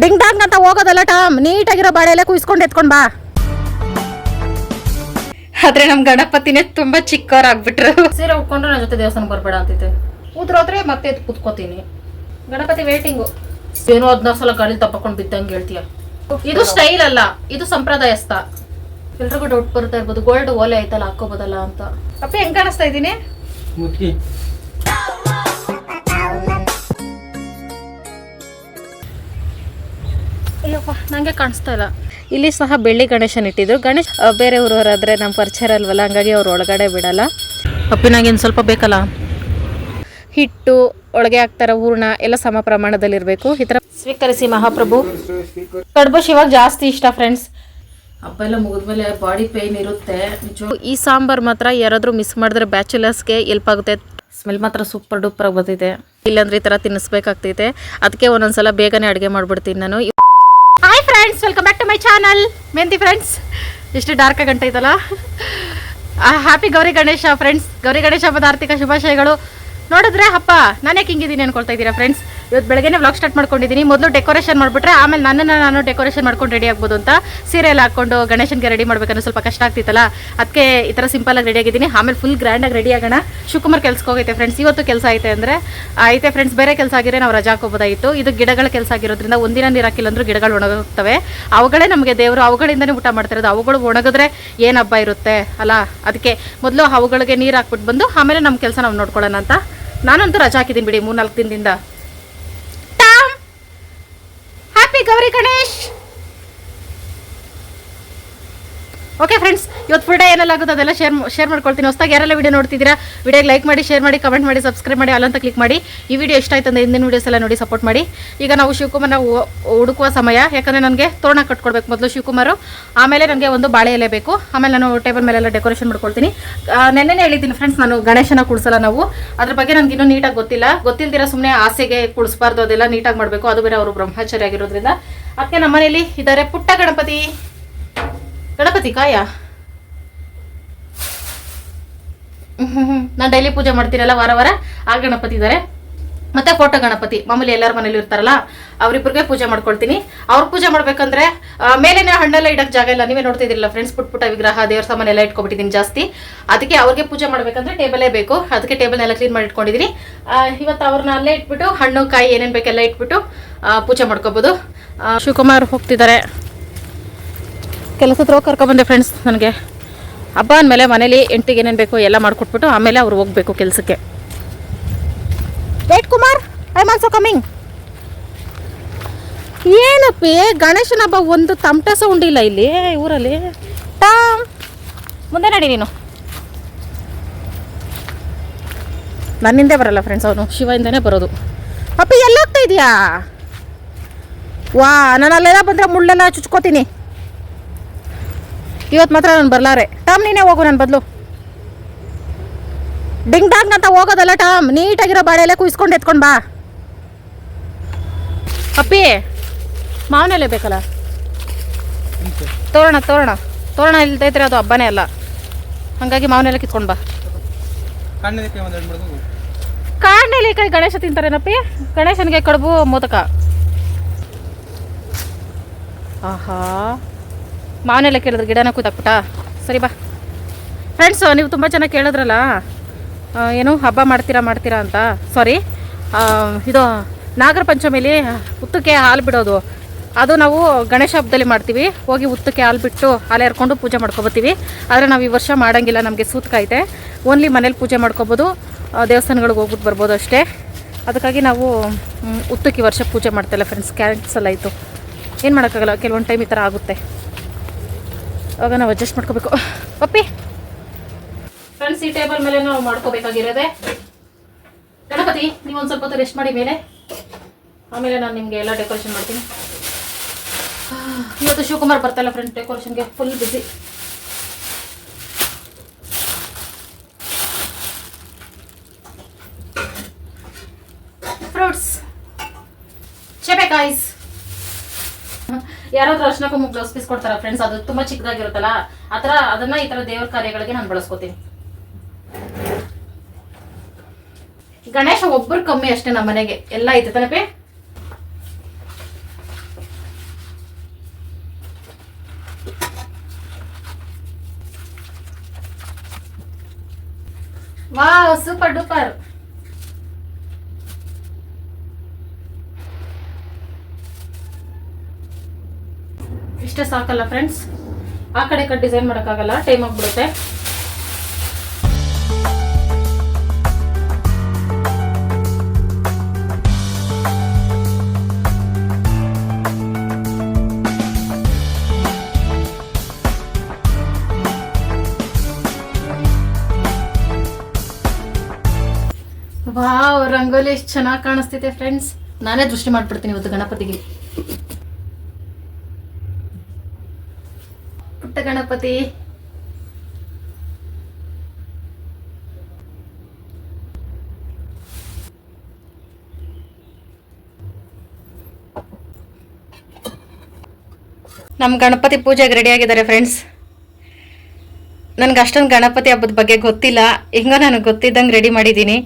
Ding ಡಾಂಗ್ ಅಂತ ಹೋಗೋದಲ್ಲ Tom. ನೀಟಾಗಿರೋ ಬಾಳೆಲೆ ಕುಯ್ಸ್ಕೊಂಡು ಎತ್ಕೊಂಡ್ ಬಾ. ಆದ್ರೆ ನಮ್ ಗಣಪತಿನೇ ತುಂಬಾ ಚಿಕ್ಕವರಾಗ್ಬಿಟ್ರು. ಸೀರೆ ಉಟ್ಕೊಂಡ್ರೆ ನನ್ನ ಜೊತೆ ದೇವಸ್ಥಾನ ಬರ್ಬೇಡ ಅಂತೈತೆ ಕೂತ್ರೋದ್ರೆ ಮತ್ತೆ ಎದ್ದು ಕುತ್ಕೋತೀನಿ. ಗಣಪತಿ ವೇಟಿಂಗ್ ಏನೋ ಹದಿನಾರು ಸಲ ಗಾಳಿ ತಪ್ಪಕೊಂಡು ಬಿದ್ದಂಗೆ ಹೇಳ್ತೀಯ. ಇದು ಸ್ಟೈಲ್ ಅಲ್ಲ ಇದು ಸಂಪ್ರದಾಯಸ್ಥ. ಎಲ್ರಿಗೂ ಡೌಟ್ ಬರ್ತಾ ಇರ್ಬೋದು ಗೋಲ್ಡ್ ಓಲೆ ಆಯ್ತಲ್ಲ ಹಾಕೋಬೋದಲ್ಲ ಅಂತ. ಅಪ್ಪ ಹೆಂಗ್ ಕಾಣಿಸ್ತಾ ಇದ್ದೀನಿ? ಅಯ್ಯಪ್ಪ ನಂಗೆ ಕಾಣಿಸ್ತಾ ಇಲ್ಲ. ಇಲ್ಲಿ ಸಹ ಬೆಳ್ಳಿ ಗಣೇಶನ್ ಇಟ್ಟಿದ್ರು. ಗಣೇಶ್ ಬೇರೆ ಊರವರಾದ್ರೆ ನಮ್ಮ ಪರಿಚಯ ಅಲ್ವಲ್ಲ ಹಂಗಾಗಿ ಅವ್ರು ಒಳಗಡೆ ಬಿಡಲ್ಲ. ಅಪ್ಪಿನಾಗೇನು ಸ್ವಲ್ಪ ಬೇಕಲ್ಲ? ಹಿಟ್ಟು ಒಳಗೆ ಹಾಕ್ತಾರ ಹೂರ್ಣ ಎಲ್ಲ ಸಮ ಪ್ರಮಾಣದಲ್ಲಿ ಇರಬೇಕು. ಈ ತರ ಸ್ವೀಕರಿಸಿ ಮಹಾಪ್ರಭು. ಕಡ್ಬು ಶಿವಾಗ ಜಾಸ್ತಿ ಇಷ್ಟ ಫ್ರೆಂಡ್ಸ್ ಹಬ್ಬ ಎಲ್ಲ ಮುಗಿದ್ಮೇಲೆ ಬಾಡಿ ಪೇನ್ ಇರುತ್ತೆ. ಈ ಸಾಂಬಾರ್ ಮಾತ್ರ ಯಾರಾದ್ರೂ ಮಿಸ್ ಮಾಡಿದ್ರೆ ಬ್ಯಾಚುಲರ್ಸ್ಗೆ ಎಲ್ಪ್ ಆಗುತ್ತೆ. ಸ್ಮೆಲ್ ಮಾತ್ರ ಸೂಪರ್ ಡೂಪರ್ ಆಗಿ ಬರ್ತಿದೆ ಇಲ್ಲಾಂದ್ರೆ ಈ ತರ ತಿನ್ನಿಸ್ಬೇಕಾಗ್ತೈತೆ. ಅದಕ್ಕೆ ಒಂದೊಂದ್ಸಲ ಬೇಗನೆ ಅಡುಗೆ ಮಾಡ್ಬಿಡ್ತೀನಿ ನಾನು. Friends welcome back to my channel ಮೆಂತಿ friends ಎಷ್ಟು ಡಾರ್ಕ್ ಗಂಟೆ ಐತಲ್ಲ? ಹ್ಯಾಪಿ ಗೌರಿ ಗಣೇಶ ಫ್ರೆಂಡ್ಸ್ ಗೌರಿ ಗಣೇಶ ಹಬ್ಬದ ಆರ್ಥಿಕ ಶುಭಾಶಯಗಳು. ನೋಡಿದ್ರೆ ಹಬ್ಬ ನಾನೇ ಹಿಂಗಿದ್ದೀನಿ ಅನ್ಕೊಳ್ತಾ ಇದ್ದೀರಾ ಫ್ರೆಂಡ್ಸ್ ಇವತ್ತು ಬೆಳಗ್ಗೆನೇ ವ್ಲಾಗ್ ಸ್ಟಾರ್ಟ್ ಮಾಡ್ಕೊಂಡಿದ್ದೀನಿ. ಮೊದಲು ಡೆಕೋರೇಷನ್ ಮಾಡಿಬಿಟ್ರೆ ಆಮೇಲೆ ನನ್ನನ್ನು ನಾನು ಡೆಕೋರೇಷನ್ ಮಾಡ್ಕೊಂಡು ರೆಡಿ ಆಗ್ಬೋದು ಅಂತ ಸೀರೆ ಎಲ್ಲ ಹಾಕೊಂಡು ಗಣೇಶನಿಗೆ ರೆಡಿ ಮಾಡ್ಬೇಕಂದ್ರೆ ಸ್ವಲ್ಪ ಕಷ್ಟ ಆಗ್ತಿತ್ತಲ್ಲ? ಅದಕ್ಕೆ ಈ ಥರ ಸಿಂಪಲ್ ಆಗಿ ರೆಡಿ ಆಗಿದ್ದೀನಿ. ಆಮೇಲೆ ಫುಲ್ ಗ್ರ್ಯಾಂಡಾಗಿ ರೆಡಿ ಆಗೋಣ. ಶಿವಕುಮಾರ್ ಕೆಲ್ಸಕ್ಕೆ ಹೋಗೈತೆ ಫ್ರೆಂಡ್ಸ್ ಇವತ್ತು ಕೆಲಸ ಐತೆ ಅಂದರೆ ಐತೆ ಫ್ರೆಂಡ್ಸ್ ಬೇರೆ ಕೆಲಸ ಆಗಿದ್ರೆ ನಾವು ರಜಾ ಹಾಕೋಬೋದಾಗಿತ್ತು ಇದು ಗಿಡಗಳ ಕೆಲಸ ಆಗಿರೋದ್ರಿಂದ ಒಂದಿನ ನೀರು ಹಾಕಿಲ್ಲ ಅಂದ್ರೂ ಗಿಡಗಳು ಒಣಗೋಗ್ತವೆ ಅವುಗಳೇ ನಮಗೆ ದೇವರು ಅವುಗಳಿಂದನೇ ಊಟ ಮಾಡ್ತಿರೋದು ಅವುಗಳು ಒಣಗಿದ್ರೆ ಏನು ಹಬ್ಬ ಇರುತ್ತೆ ಅಲ್ಲ? ಅದಕ್ಕೆ ಮೊದಲು ಅವುಗಳಿಗೆ ನೀರು ಹಾಕ್ಬಿಟ್ಟು ಬಂದು ಆಮೇಲೆ ನಮ್ಮ ಕೆಲಸ ನಾವು ನೋಡ್ಕೊಳ್ಳೋಣ ಅಂತ. ನಾನಂತೂ ರಜಾ ಹಾಕಿದ್ದೀನಿ ಬಿಡಿ ಮೂರ್ನಾಲ್ಕು ದಿನದಿಂದ. Happy Gauri Ganesh okay friends ಇವತ್ತು ಫುಲ್ ಡೇ ಏನೆಲ್ಲ ಆಗುತ್ತೆ ಅದೆಲ್ಲ ಶೇರ್ ಶೇರ್ ಮಾಡ್ಕೊಳ್ತೀನಿ. ಹೊಸದಾಗಿ ಯಾರೆಲ್ಲ ವಿಡಿಯೋ ನೋಡ್ತಿದ್ದೀರಾ ವಿಡಿಯೋಗೆ ಲೈಕ್ ಮಾಡಿ ಶೇರ್ ಮಾಡಿ ಕಮೆಂಟ್ ಮಾಡಿ ಸಬ್ಸ್ಕ್ರೈಬ್ ಮಾಡಿ ಅಲ್ಲಂತ ಕ್ಲಿಕ್ ಮಾಡಿ, ಈ ವಿಡಿಯೋ ಇಷ್ಟ ಆಯ್ತು ಅಂದ್ರೆ ಹಿಂದಿನ ವಿಡಿಯೋಸ್ ನೋಡಿ ಸಪೋರ್ಟ್ ಮಾಡಿ. ಈಗ ನಾವು ಶಿವಕುಮಾರ್ನ ಹುಡುಕುವ ಸಮಯ, ಯಾಕಂದರೆ ನನಗೆ ತೋರಣ ಕಟ್ಕೊಡ್ಬೇಕು ಮೊದಲು ಶಿವಕುಮಾರು. ಆಮೇಲೆ ನನಗೆ ಒಂದು ಬಾಳೆ ಎಲೆ ಬೇಕು. ಆಮೇಲೆ ನಾನು ಟೇಬಲ್ ಮೇಲೆಲ್ಲ ಡೆಕೋರೇಷನ್ ಮಾಡ್ಕೊಳ್ತೀನಿ. ನೆನ್ನೆನೇ ಹೇಳಿದ್ದೀನಿ ಫ್ರೆಂಡ್ಸ್ ನಾನು ಗಣೇಶನ ಕೂಡಿಸಲ್ಲ ನಾವು. ಅದ್ರ ಬಗ್ಗೆ ನನಗೆ ಇನ್ನೂ ನೀಟಾಗಿ ಗೊತ್ತಿಲ್ಲ. ಗೊತ್ತಿಲ್ದಿರ ಸುಮ್ಮನೆ ಆಸೆಗೆ ಕೂಡಿಸಬಾರ್ದು, ಅದೆಲ್ಲ ನೀಟಾಗಿ ಮಾಡಬೇಕು. ಅದು ಬೇರೆ ಅವರು ಬ್ರಹ್ಮಚಾರಿ ಆಗಿರೋದ್ರಿಂದ. ಅದಕ್ಕೆ ನಮ್ಮನೇಲಿ ಇದ್ದಾರೆ ಪುಟ್ಟ ಗಣಪತಿ. ಗಣಪತಿ ಕಾಯ ನಾನು ಡೈಲಿ ಪೂಜೆ ಮಾಡ್ತೀರಲ್ಲ ವಾರ ವಾರ ಆ ಗಣಪತಿ ಇದ್ದಾರೆ ಮತ್ತೆ ಫೋಟೋ ಗಣಪತಿ, ಮಾಮೂಲಿ ಎಲ್ಲರ ಮನೇಲಿ ಇರ್ತಾರಲ್ಲ ಅವರಿಬ್ಬರಿಗೆ ಪೂಜೆ ಮಾಡ್ಕೊಳ್ತೀನಿ. ಅವ್ರ ಪೂಜೆ ಮಾಡ್ಬೇಕಂದ್ರೆ ಮೇಲೆನೆ ಹಣ್ಣೆಲ್ಲ ಇಡಕ್ ಜಾಗ ಇಲ್ಲ. ನೀವೇ ನೋಡ್ತಿದ್ದೀರಲ್ಲ ಫ್ರೆಂಡ್ಸ್ ಪುಟ್ ಪುಟ್ಟ ವಿಗ್ರಹ, ದೇವ್ರ ಸಾಮಾನು ಎಲ್ಲ ಇಟ್ಕೊಬಿಟ್ಟಿದ್ದೀನಿ ಜಾಸ್ತಿ. ಅದಕ್ಕೆ ಅವ್ರಿಗೆ ಪೂಜೆ ಮಾಡ್ಬೇಕಂದ್ರೆ ಟೇಬಲೇ ಬೇಕು. ಅದಕ್ಕೆ ಟೇಬಲ್ನೆಲ್ಲ ಕ್ಲೀನ್ ಮಾಡಿ ಇಟ್ಕೊಂಡಿದ್ದೀನಿ ಇವತ್ತು ಅವ್ರನ್ನ ಅಲ್ಲೇ ಇಟ್ಬಿಟ್ಟು, ಹಣ್ಣು, ಕಾಯಿ ಏನೇನು ಬೇಕೆಲ್ಲ ಇಟ್ಬಿಟ್ಟು ಪೂಜೆ ಮಾಡ್ಕೋಬೋದು. ಶಿವಕುಮಾರ್ ಹೋಗ್ತಿದ್ದಾರೆ. ಕೆಲಸದ ಹೋಗಿ ಕರ್ಕೊಬಂದೆ ಫ್ರೆಂಡ್ಸ್ ನನಗೆ. ಹಬ್ಬ ಅಂದಮೇಲೆ ಮನೇಲಿ ಎಂಟಿಗೆ ಏನೇನು ಬೇಕು ಎಲ್ಲ ಮಾಡಿಕೊಟ್ಬಿಟ್ಟು ಆಮೇಲೆ ಅವ್ರು ಹೋಗಬೇಕು ಕೆಲಸಕ್ಕೆ. Wait Kumar I also coming ಏನಪ್ಪಿ ಗಣೇಶನ ಹಬ್ಬ ಒಂದು ತಮಟೆ ಸೌಂಡ್ ಇಲ್ಲ? ಇಲ್ಲಿ ಊರಲ್ಲಿ? ಟಾ. ಮುಂದೆ ನಡಿ ನೀನು. ನನ್ನಿಂದೆ ಬರಲ್ಲ ಫ್ರೆಂಡ್ಸ್ ಅವನು. ಶಿವಯಿಂದನೇ ಬರೋದು. ಅಪ್ಪಿ ಎಲ್ಲ ಹೋಗ್ತಾ ಇದೀಯಾ? ವಾ ನಾನು ಅಲ್ಲೆಲ್ಲ ಬಂದರೆ ಮುಳ್ಳೆಲ್ಲ ಚುಚ್ಕೋತೀನಿ. ಇವತ್ತು ಮಾತ್ರ ನಾನು ಬರಲಾರೆ. ಟಾಮ್ ನೀನೇ ಹೋಗು ನನ್ನ ಬದಲು. ಡಿಂಗ್ ಡಾಂಗ್ ಅಂತ ಹೋಗೋದಲ್ಲ ಟಾಮ್ ನೀಟಾಗಿರೋ ಬಾಳೆಲೆ ಕುಯ್ಸ್ಕೊಂಡು ಎತ್ಕೊಂಡು ಬಾ. ಅಪ್ಪಿ ಮಾವನಲ್ಲೇ ಬೇಕಲ್ಲ? ತೋರಣ ತೋರಣ. ತೋರಣ ಇಲ್ದೈತ್ರಿ ಅದು ಹಬ್ಬನೇ ಅಲ್ಲ. ಹಾಗಾಗಿ ಮಾವನೆಲೆ ಕಿತ್ಕೊಂಡು ಬಾ. ಕಾಣಲಿ ಕೈ ಗಣೇಶ ತಿಂತಾರೇನಪ್ಪಿ? ಗಣೇಶನಿಗೆ ಕಡುಬು ಮೋದಕ. ಆಹಾ. ಮಾವನೆಲ್ಲ ಕೇಳಿದ್ರೆ, ಗಿಡನ ಕೂತಾಕ್ಬಿಟ್ಟ. ಸರಿ ಬಾ. ಫ್ರೆಂಡ್ಸ್ ನೀವು ತುಂಬ ಜನ ಕೇಳಿದ್ರಲ್ಲ ಏನು ಹಬ್ಬ ಮಾಡ್ತೀರಾ ಮಾಡ್ತೀರಾ ಅಂತ. ಸಾರಿ ಇದು ನಾಗರ ಪಂಚಮಿಲಿ ಉತ್ತಕ್ಕೆ ಹಾಲು ಬಿಡೋದು. ಅದು ನಾವು ಗಣೇಶ ಹಬ್ಬದಲ್ಲಿ ಮಾಡ್ತೀವಿ. ಹೋಗಿ ಉತ್ತಕ್ಕೆ ಹಾಲು ಬಿಟ್ಟು ಹಾಲು ಎರ್ಕೊಂಡು ಪೂಜೆ ಮಾಡ್ಕೊಬತ್ತೀವಿ. ಆದರೆ ನಾವು ಈ ವರ್ಷ ಮಾಡೋಂಗಿಲ್ಲ, ನಮಗೆ ಸೂತ್ಕ ಐತೆ. ಓನ್ಲಿ ಮನೇಲಿ ಪೂಜೆ ಮಾಡ್ಕೊಬೋದು. ದೇವಸ್ಥಾನಗಳಿಗೆ ಹೋಗ್ಬಿಟ್ಟು ಬರ್ಬೋದು ಅಷ್ಟೇ. ಅದಕ್ಕಾಗಿ ನಾವು ಉತ್ತಕ್ಕೆ ವರ್ಷ ಪೂಜೆ ಮಾಡ್ತಾಯಿಲ್ಲ ಫ್ರೆಂಡ್ಸ್ ಕ್ಯಾನ್ಸಲ್ ಆಯಿತು. ಏನು ಮಾಡೋಕ್ಕಾಗಲ್ಲ? ಕೆಲವೊಂದು ಟೈಮ್ ಈ ಥರ ಆಗುತ್ತೆ. ಅವಾಗ ನಾವು ಅಡ್ಜಸ್ಟ್ ಮಾಡ್ಕೋಬೇಕು. ಪಪ್ಪಿ! ಫ್ರೆಂಡ್ಸ್ ಈ ಟೇಬಲ್ ಮೇಲೆ ನಾವು ಮಾಡ್ಕೋಬೇಕಾಗಿರೋದೆ. ಗಣಪತಿ, ನೀವು ಒಂದು ಸ್ವಲ್ಪ ಹೊತ್ತು ರೆಸ್ಟ್ ಮಾಡಿ ಮೇಲೆ. ಆಮೇಲೆ ನಾನು ನಿಮಗೆ ಎಲ್ಲ ಡೆಕೋರೇಷನ್ ಮಾಡ್ತೀನಿ. ಇವತ್ತು ಶಿವಕುಮಾರ್ ಬರ್ತಾಯಿಲ್ಲ ಫ್ರೆಂಡ್ ಡೆಕೋರೇಷನ್ಗೆ ಫುಲ್ ಬಿಸಿ ಯಾರಾದ್ರೂ ಅರ್ಶನಕ್ಕೂ ಬ್ಲೌಸ್ ಪೀಸ್ ಕೊಡ್ತಾರ ಫ್ರೆಂಡ್ಸ್ ಅದು ತುಂಬಾ ಚಿಕ್ಕದಾಗಿರುತ್ತಲ್ಲ ಆತರ ಅದನ್ನ ಈ ತರ ದೇವ್ರ ಕಾರ್ಯಗಳಿಗೆ ನಾನು ಬಳಸ್ಕೋತೀನಿ. ಗಣೇಶ ಒಬ್ಬರು ಕಮ್ಮಿ ಅಷ್ಟೇ ನಮ್ಮ ಮನೆಗೆ. ಎಲ್ಲ ಐತೆ ತನಪೇ? ವಾವ್ ಸೂಪರ್ ಡೂಪರ್ ಇಷ್ಟೇ ಸಾಕಲ್ಲ ಫ್ರೆಂಡ್ಸ್ ಆ ಕಡೆ ಕಡೆ ಡಿಸೈನ್ ಮಾಡೋಕ್ಕಾಗಲ್ಲ ಟೈಮ್ ಆಗಿಬಿಡುತ್ತೆ. ವಾವ್, ರಂಗೋಲಿ ಎಷ್ಟು ಚೆನ್ನಾಗಿ ಕಾಣಿಸ್ತಿದೆ ಫ್ರೆಂಡ್ಸ್ ನಾನೇ ದೃಷ್ಟಿ ಮಾಡ್ಬಿಡ್ತೀನಿ ಇವತ್ತು ಗಣಪತಿಗೆ. ಗಣಪತಿ ನಮ್ಮ ಗಣಪತಿ ಪೂಜೆಗೆ ರೆಡಿ ಆಗಿದ್ದಾರೆ ಫ್ರೆಂಡ್ಸ್ ನನಗೆ ಅಷ್ಟೊಂದು ಗಣಪತಿ ಹಬ್ಬದ ಬಗ್ಗೆ ಗೊತ್ತಿಲ್ಲ. ಹೆಂಗೋ ನನಗೆ ಗೊತ್ತಿದ್ದಂಗೆ ರೆಡಿ ಮಾಡಿದ್ದೀನಿ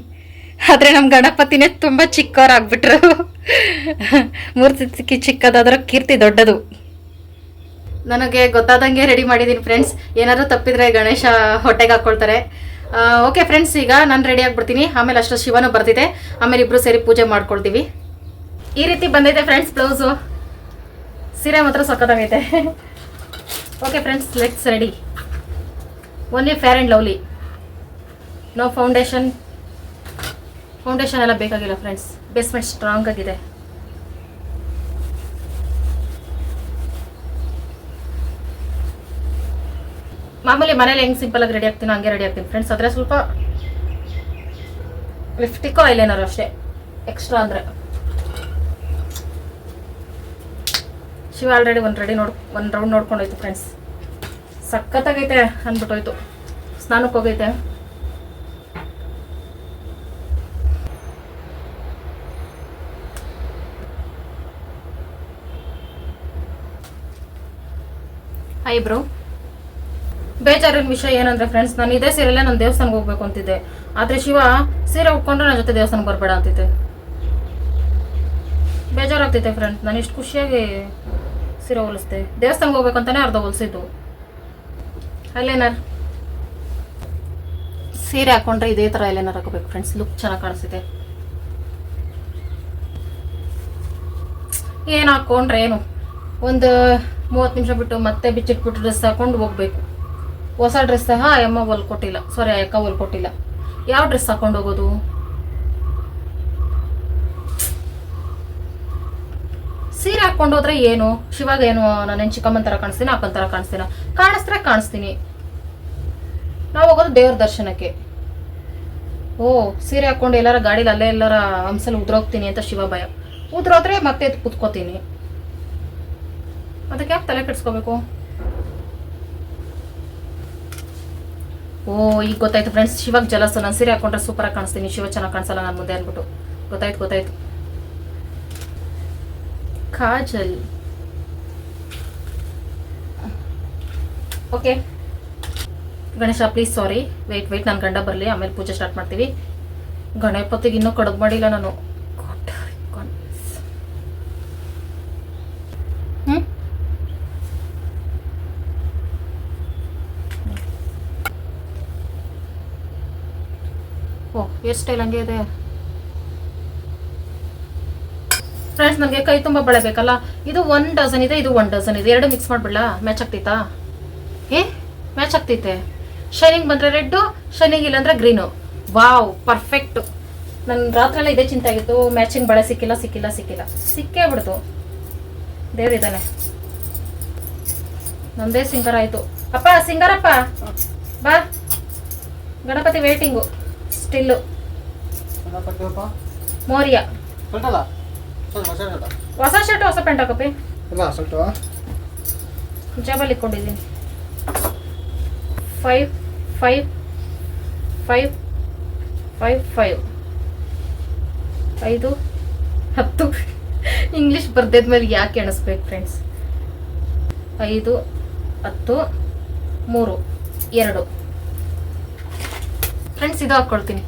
ಆದರೆ ನಮ್ಮ ಗಣಪತಿನೇ ತುಂಬ ಚಿಕ್ಕವರಾಗ್ಬಿಟ್ರು ಮೂರ್ತಿ ಚಿಕ್ಕದಾದ್ರೆ ಕೀರ್ತಿ ದೊಡ್ಡದು. ನನಗೆ ಗೊತ್ತಾದಂಗೆ ರೆಡಿ ಮಾಡಿದ್ದೀನಿ ಫ್ರೆಂಡ್ಸ್ ಏನಾದರೂ ತಪ್ಪಿದ್ರೆ ಗಣೇಶ ಹೊಟ್ಟೆಗೆ ಹಾಕ್ಕೊಳ್ತಾರೆ ಓಕೆ ಫ್ರೆಂಡ್ಸ್ ಈಗ ನಾನು ರೆಡಿ ಆಗಿಬಿಡ್ತೀನಿ. ಆಮೇಲೆ ಅಷ್ಟು ಶಿವನು ಬರ್ತಿದೆ. ಆಮೇಲೆ ಇಬ್ಬರು ಸೇರಿ ಪೂಜೆ ಮಾಡ್ಕೊಳ್ತೀವಿ. ಈ ರೀತಿ ಬಂದೈತೆ ಫ್ರೆಂಡ್ಸ್ ಬ್ಲೌಸು ಸೀರೆ ಮಾತ್ರ ಸಖತ್ತಾಗೈತೆ. Okay friends let's ready only Fair and Lovely no foundation foundation ಎಲ್ಲ ಬೇಕಾಗಿಲ್ಲ ಫ್ರೆಂಡ್ಸ್ ಬೇಸ್ಮೆಂಟ್ ಸ್ಟ್ರಾಂಗ್ ಆಗಿದೆ. ಮಾಮೂಲಿ ಮನೇಲಿ ಹೆಂಗೆ ಸಿಂಪಲ್ ಆಗಿ ರೆಡಿ ಆಗ್ತೀನೋ ಹಂಗೆ ರೆಡಿ ಆಗ್ತೀನಿ ಫ್ರೆಂಡ್ಸ್ ಅದ್ರೆ ಸ್ವಲ್ಪ ಲಿಫ್ಟಿಕ್ಕೋ ಐಲೈನರ್ ಅಷ್ಟೇ ಎಕ್ಸ್ಟ್ರಾ ಅಂದರೆ. ಶಿವ ಆಲ್ರೆಡಿ ಒಂದು ರೆಡಿ ನೋಡ್, ಒಂದು ರೌಂಡ್ ನೋಡ್ಕೊಂಡೋಯ್ತು ಫ್ರೆಂಡ್ಸ್ ಸಖತ್ತಾಗೈತೆ ಅಂದ್ಬಿಟ್ಟೋಯ್ತು. ಸ್ನಾನಕ್ಕೆ ಹೋಗೈತೆ. ಐಬ್ರೋ ಬ್ರೋ ಬೇಜಾರಿನ ವಿಷಯ ಏನಂದ್ರೆ ಫ್ರೆಂಡ್ಸ್ ನಾನು ಇದೇ ಸೀರೆಲ್ಲೇ ನಾನು ದೇವಸ್ಥಾನಕ್ಕೆ ಹೋಗ್ಬೇಕು ಅಂತಿದ್ದೆ. ಆದ್ರೆ ಶಿವ ಸೀರೆ ಉಟ್ಕೊಂಡ್ರೆ ನನ್ನ ಜೊತೆ ದೇವಸ್ಥಾನಕ್ಕೆ ಬರಬೇಡ ಅಂತಿದ್ದೆ. ಬೇಜಾರಾಗ್ತೈತೆ ಫ್ರೆಂಡ್ಸ್ ನಾನು ಇಷ್ಟು ಖುಷಿಯಾಗಿ ಸೀರೆ ಹೊಲಿಸ್ದೆ. ದೇವಸ್ಥಾನಕ್ಕೆ ಹೋಗ್ಬೇಕಂತಾನೆ ಅರ್ಧ ಹೊಲಿಸಿದ್ದು. ಅಲ್ಲೇನಾರ್ ಸೀರೆ ಹಾಕೊಂಡ್ರೆ ಇದೇ ಥರ ಎಲ್ಲೇನಾರು ಹಾಕೋಬೇಕು ಫ್ರೆಂಡ್ಸ್ ಲುಕ್ ಚೆನ್ನಾಗಿ ಕಾಣಿಸ್ತಿದೆ. ಏನು ಹಾಕ್ಕೊಂಡ್ರೆ ಏನು? ಒಂದು ಮೂವತ್ತು ನಿಮಿಷ ಬಿಟ್ಟು ಮತ್ತೆ ಬಿಚ್ಚಿಟ್ಬಿಟ್ಟು ಡ್ರೆಸ್ ಹಾಕೊಂಡು ಹೋಗ್ಬೇಕು. ಹೊಸ ಡ್ರೆಸ್ ಸಹ ಅಮ್ಮ ಹೊಲ್ಕೊಟ್ಟಿಲ್ಲ ಸಾರಿ ಅಕ್ಕ ಹೊಲ್ಕೊಟ್ಟಿಲ್ಲ ಯಾವ ಡ್ರೆಸ್ ಹಾಕೊಂಡು ಹೋಗೋದು? ಸೀರೆ ಹಾಕೊಂಡು ಹೋದ್ರೆ ಏನು? ಶಿವಾಗ ಏನು, ನಾನೇನು ಚಿಕ್ಕಮ್ಮನ ಥರ ಕಾಣಿಸ್ತೀನಿ, ಅಕ್ಕನ ಥರ ಕಾಣಿಸ್ತೀನ? ಕಾಣಿಸ್ದ್ರೆ ಕಾಣಿಸ್ತೀನಿ. ನಾವು ಹೋಗೋದು ದೇವ್ರ ದರ್ಶನಕ್ಕೆ. ಓ, ಸೀರೆ ಹಾಕೊಂಡು ಎಲ್ಲಾರ ಗಾಡೀಲಿ ಅಲ್ಲೇ ಎಲ್ಲರ ಹಂಸಲ್ಲಿ ಉದ್ರೋಗ್ತೀನಿ ಅಂತ ಶಿವ ಭಯ. ಉದ್ರೋದ್ರೆ ಮತ್ತೆ ಕುತ್ಕೋತೀನಿ. ಅದಕ್ಕೆ ಯಾಕೆ ತಲೆ ಕೆಡಿಸ್ಕೋಬೇಕು? ಓ, ಈಗ ಗೊತ್ತಾಯ್ತು ಫ್ರೆಂಡ್ಸ್ ಶಿವಾಗ ಜಲಸ, ನಾನು ಸೀರೆ ಹಾಕೊಂಡ್ರೆ ಸೂಪರಾಗಿ ಕಾಣಿಸ್ತೀನಿ. ಶಿವ ಚೆನ್ನಾಗಿ ಕಾಣಿಸಲ್ಲ ನಾನು ಮುಂದೆ ಅಂದ್ಬಿಟ್ಟು. ಗೊತ್ತಾಯ್ತು ಗೊತ್ತಾಯ್ತು. Kajal. Okay. Ganesha please sorry wait wait ನನ್ನ ಗಂಡ ಬರಲಿ. ಆಮೇಲೆ ಪೂಜೆ ಸ್ಟಾರ್ಟ್ ಮಾಡ್ತೀವಿ. ಗಣಪತಿಗೆ ಇನ್ನೂ ಕಡುಬು ಮಾಡಿಲ್ಲ ನಾನು God, goodness. ಹ್ಮ್ ಓ ಹೇರ್ ಸ್ಟೈಲ್ ಹಂಗೆ ಇದೆ. ಫ್ರೆಂಡ್ಸ್ ನನಗೆ ಕೈ ತುಂಬ ಬಳೆ ಬೇಕಲ್ಲ ಇದು ಒನ್ ಡಜನ್ ಇದೆ, ಇದು ಒನ್ ಡಜನ್ ಇದೆ. ಎರಡು ಮಿಕ್ಸ್ ಮಾಡಿಬಿಡಲ? ಮ್ಯಾಚ್ ಆಗ್ತೈತಾ ಏ ಮ್ಯಾಚ್ ಆಗ್ತೈತೆ ಶೈನಿಂಗ್ ಬಂದರೆ ರೆಡ್ಡು ಶೈನಿಂಗ್ ಇಲ್ಲಾಂದ್ರೆ ಗ್ರೀನು ವಾವ್ ಪರ್ಫೆಕ್ಟ್ ನನ್ನ ರಾತ್ರಿ ಎಲ್ಲ ಇದೇ ಚಿಂತೆ ಆಗಿತ್ತು. ಮ್ಯಾಚಿಂಗ್ ಬಳೆ ಸಿಕ್ಕಿಲ್ಲ ಸಿಕ್ಕಿಲ್ಲ ಸಿಕ್ಕಿಲ್ಲ. ಸಿಕ್ಕೇ ಬಿಡ್ತು. ದೇವ್ರಿದ್ದಾನೆ ನಮ್ಮದೇ ಸಿಂಗರ್ ಆಯಿತು. ಅಪ್ಪ, ಸಿಂಗರಪ್ಪ. ಬಾ. Ganapati waiting still Morya. ಹೊಸ ಶರ್ಟ ಹೊಸ ಶರ್ಟ್ ಹೊಸ ಪ್ಯಾಂಟ್ ಹಾಕಪ್ಪಿ. ಇಲ್ಲ ಜಾಬಲ್ಲಿ ಇಟ್ಕೊಂಡಿದ್ದೀನಿ. Five five five five five ಐದು ಹತ್ತು. ಇಂಗ್ಲೀಷ್ ಬರ್ದಿದ್ಮೇಲೆ ಯಾಕೆ ಎಣಿಸ್ಬೇಕು ಫ್ರೆಂಡ್ಸ್ ಐದು ಹತ್ತು ಮೂರು ಎರಡು. ಫ್ರೆಂಡ್ಸ್ ಇದು ಹಾಕ್ಕೊಳ್ತೀನಿ.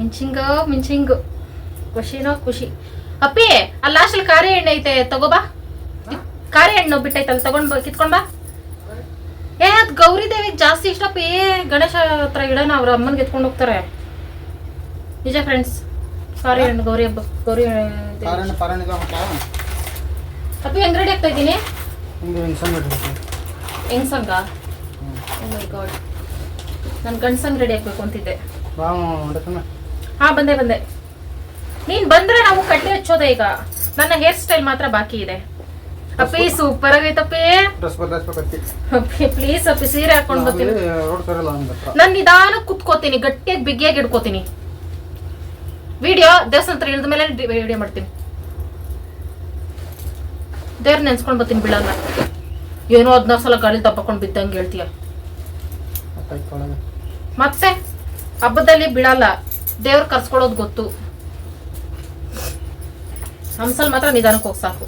ಮಿಂಚಿಂಗ ಮಿಂಚಿಂಗು. ಖುಷಿನೋ ಖುಷಿ. ಅಪ್ಪಿ ಅಲ್ಲಿ ಲಾಸ್ಟಲ್ಲಿ ಖಾರಿ ಎಣ್ಣೆ ಐತೆ ತಗೋಬಾ ಖಾರಿ ಹಣ್ಣು ಅಲ್ಲಿ ತಗೊಂಡ್ ಬಾ ಕಿತ್ಕೊಂಡ್ ಬಾ. ಏ ಅದ್ ಗೌರಿ ದೇವಿಗೆ ಜಾಸ್ತಿ ಇಷ್ಟಪ್ಪ ಏ ಗಣೇಶ ಹತ್ರ ಇಡೋಣ ಅವ್ರ ಅಮ್ಮನ್ಗೆ ಎತ್ಕೊಂಡು ಹೋಗ್ತಾರೆ. ನಿಜ ಫ್ರೆಂಡ್ಸ್ ಸಾರಿ ಗೌರಿ ಹಬ್ಬ ಗೌರಿ ಅಪ್ಪಿ ಹೆಂಗ್ ರೆಡಿ ಆಗ್ತಾ ಇದ್ದೀನಿ? ಹಿಂಗೆ ಹಿಂಗೆ ಸಣ್ಣ ಇಟ್ಬಿಡ್ತೀನಿ. ಹೆಂಗ್ ಸಂಘ ಮೈ ಗಾಡ್ ನಾನು ಗಂಡ್ಸಂಗ್ ರೆಡಿ ಆಗ್ಬೇಕು ಅಂತಿದ್ದೆ. ಹಾ ಬಂದೆ ಬಂದೆ. ನೀನ್ ಬಂದ್ರೆ ನಾವು ಕಡ್ಲೆ ಹಚ್ಚೋದೆ ಈಗ. ನನ್ನ ಹೇರ್ ಸ್ಟೈಲ್ ಮಾತ್ರ ಬಾಕಿ ಇದೆ. ಅಪ್ಪಿ ಸೂಪರ್ ಆಗೈತಪ್ಪಿ. ಅಪ್ಪಿ ಪ್ಲೀಸ್ ಅಪ್ಪಿ ಸೀರೆ ಹಾಕೊಂಡ್ ಬರ್ತೀನಿ. ನಾನು ನಿಧಾನ ಕುತ್ಕೋತೀನಿ ಗಟ್ಟಿಯಾಗಿ ಬಿಗಿಯಾಗಿ ಇಡ್ಕೋತೀನಿ ವಿಡಿಯೋ ದೇವಸ್ಥಾನ ಹತ್ರ ಇಳಿದ ಮೇಲೆ ವಿಡಿಯೋ ಮಾಡ್ತೀನಿ. ದೇವ್ರ ನೆನ್ಸ್ಕೊಂಡ್ ಬರ್ತೀನಿ ಬಿಡಲ್ಲ. ಏನೋ ಹದಿನಾರು ಸಲ ಗಾಳಿ ತಪ್ಪಕೊಂಡು ಬಿದ್ದಂಗೆ ಹೇಳ್ತೀಯ. ಮತ್ತೆ ಹಬ್ಬದಲ್ಲಿ ಬೀಳಲ್ಲ ದೇವ್ರ ಕರ್ಸ್ಕೊಳ್ಳೋದು ಗೊತ್ತು. ಹಂಸಲ್ ಮಾತ್ರ ನಿಧಾನಕ್ಕೆ ಹೋಗಿ ಸಾಕು.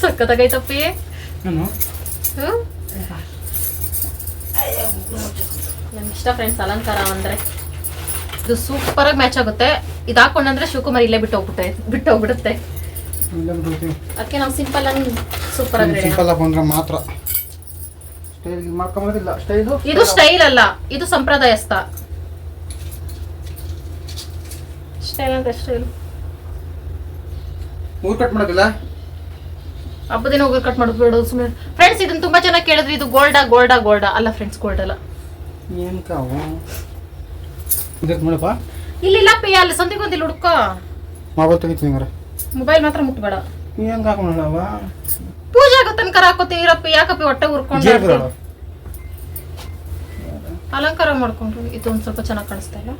ಸಕ್ಕತ್ತಾಗೈತಪ್ಪಿ ಇಷ್ಟ ಫ್ರೆಂಡ್ಸ್ ಅಲಂಕಾರ ಅಂದ್ರೆ. ಇದು ಸೂಪರ್ ಆಗಿ ಮ್ಯಾಚ್ ಆಗುತ್ತೆ. ಇದು ಹಾಕೊಂಡಂದ್ರೆ ಶಿವಕುಮಾರ್ ಇಲ್ಲೇ ಬಿಟ್ಟು ಹೋಗ್ಬಿಟ್ಟೆ ಬಿಟ್ಟು ಹೋಗ್ಬಿಡುತ್ತೆ. ಅದಕ್ಕೆ ನಾವು ಸಿಂಪಲ್ ಆಗಿ ಸೂಪರ್ ಆಗಿ ಸಿಂಪಲ್ ಆಗಿ ಬಂದ್ರೆ ಮಾತ್ರ. ಸ್ಟೈಲ್ ಮಾಡ್ಕೊಂಬೋದಿಲ್ಲ ಸ್ಟೈಲು? ಇದು ಸ್ಟೈಲ್ ಅಲ್ಲ ಇದು ಸಂಪ್ರದಾಯಸ್ಥ. ಸ್ಟೈಲ್ ಅಂತ ಸ್ಟೈಲ್. ಮೂರು ಕಟ್ ಮಾಡೋದಿಲ್ಲ? ಹಬ್ಬದಿನ ಹೋಗಿ ಕಟ್ ಮಾಡ್ಬಿಡು ಸುಮ್ಮನೆ ಫ್ರೆಂಡ್ಸ್ ಇದನ್ನ ತುಂಬಾ ಚೆನ್ನಾಗಿ ಕೇಳಿದ್ರಿ ಇದು ಗೋಲ್ಡಾ ಗೋಲ್ಡಾ ಗೋಲ್ಡಾ. ಅಲ್ಲ ಫ್ರೆಂಡ್ಸ್ ಗೋಲ್ಡ್ ಅಲ್ಲ. ಏನು ಕಾವು? ಇದಕ್ಕೆ ಮಾಡಪ್ಪ ಇಲ್ಲಿಲ್ಲ ಪಿ ಅಲ್ಲಿ ಸಂದಿಗೊಂದಿಲ್ಲ ಹುಡ್ಕೋ. ಮೊಬೈಲ್ ತೆಗಿತೀನಿ ಮೊಬೈಲ್ ಮಾತ್ರ ಮುಟ್ಬೇಡ. ಹೆಂಗೆ ಹಾಕೊಂಡವ ಪೂಜೆ ತನಕ ಹಾಕೋತೀವಿ ಇರಪ್ಪ ಯಾಕಪ್ಪ ಹೊಟ್ಟೆ ಉರ್ಕೊಂಡು ಅಲಂಕಾರ ಮಾಡ್ಕೊಂಡ್ರು. ಇದು ಒಂದು ಸ್ವಲ್ಪ ಚೆನ್ನಾಗಿ ಕಾಣಿಸ್ತಾ ಇಲ್ಲ.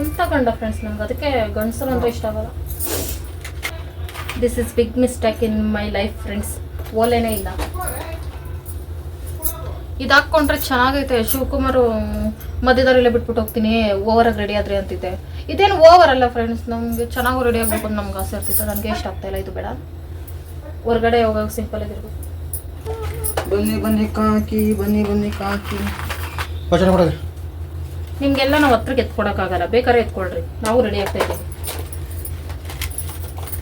ಎಂತ ಗಂಡ ಫ್ರೆಂಡ್ಸ್ ನಂಗೆ? ಅದಕ್ಕೆ ಗಂಡಸರು ಅಂದ್ರೆ ಇಷ್ಟ ಆಗಲ್ಲ. This is big mistake in my life friends ಓಲೆನೇ ಇಲ್ಲ. ಇದು ಹಾಕ್ಕೊಂಡ್ರೆ ಚೆನ್ನಾಗೈತೆ. ಶಿವಕುಮಾರ್ ಮಧ್ಯದಲ್ಲೇ ಬಿಟ್ಬಿಟ್ಟು ಹೋಗ್ತೀನಿ ಓವರ್ ಆಗಿ ರೆಡಿ ಆದ್ರಿ ಅಂತಿದ್ದೆ. ಇದೇನು ಓವರ್ ಅಲ್ಲ ಫ್ರೆಂಡ್ಸ್ ನಮ್ಗೆ ಚೆನ್ನಾಗೂ ರೆಡಿ ಆಗ್ಬೇಕು ಅಂತ ನಮ್ಗೆ ಆಸೆ ಇರ್ತಿತ್ತು. ನನಗೆ ಇಷ್ಟ ಆಗ್ತಾ ಇಲ್ಲ ಇದು ಬೇಡ. ಹೊರಗಡೆ ಹೋಗೋಕೆ ಸಿಂಪಲ್ ಆಗಿರ್ಬೇಕು ಬನ್ನಿ ಬನ್ನಿ ಕಾಕಿ ಬನ್ನಿ ಬನ್ನಿ ಕಾಕಿ. ನಿಮ್ಗೆಲ್ಲ ನಾವು ಹತ್ರಕ್ಕೆ ಎತ್ಕೊಡೋಕ್ಕಾಗಲ್ಲ. ಬೇಕಾದ್ರೆ ಎತ್ಕೊಳ್ರಿ. ನಾವು ರೆಡಿ ಆಗ್ತಾ ಇದ್ದೀವಿ.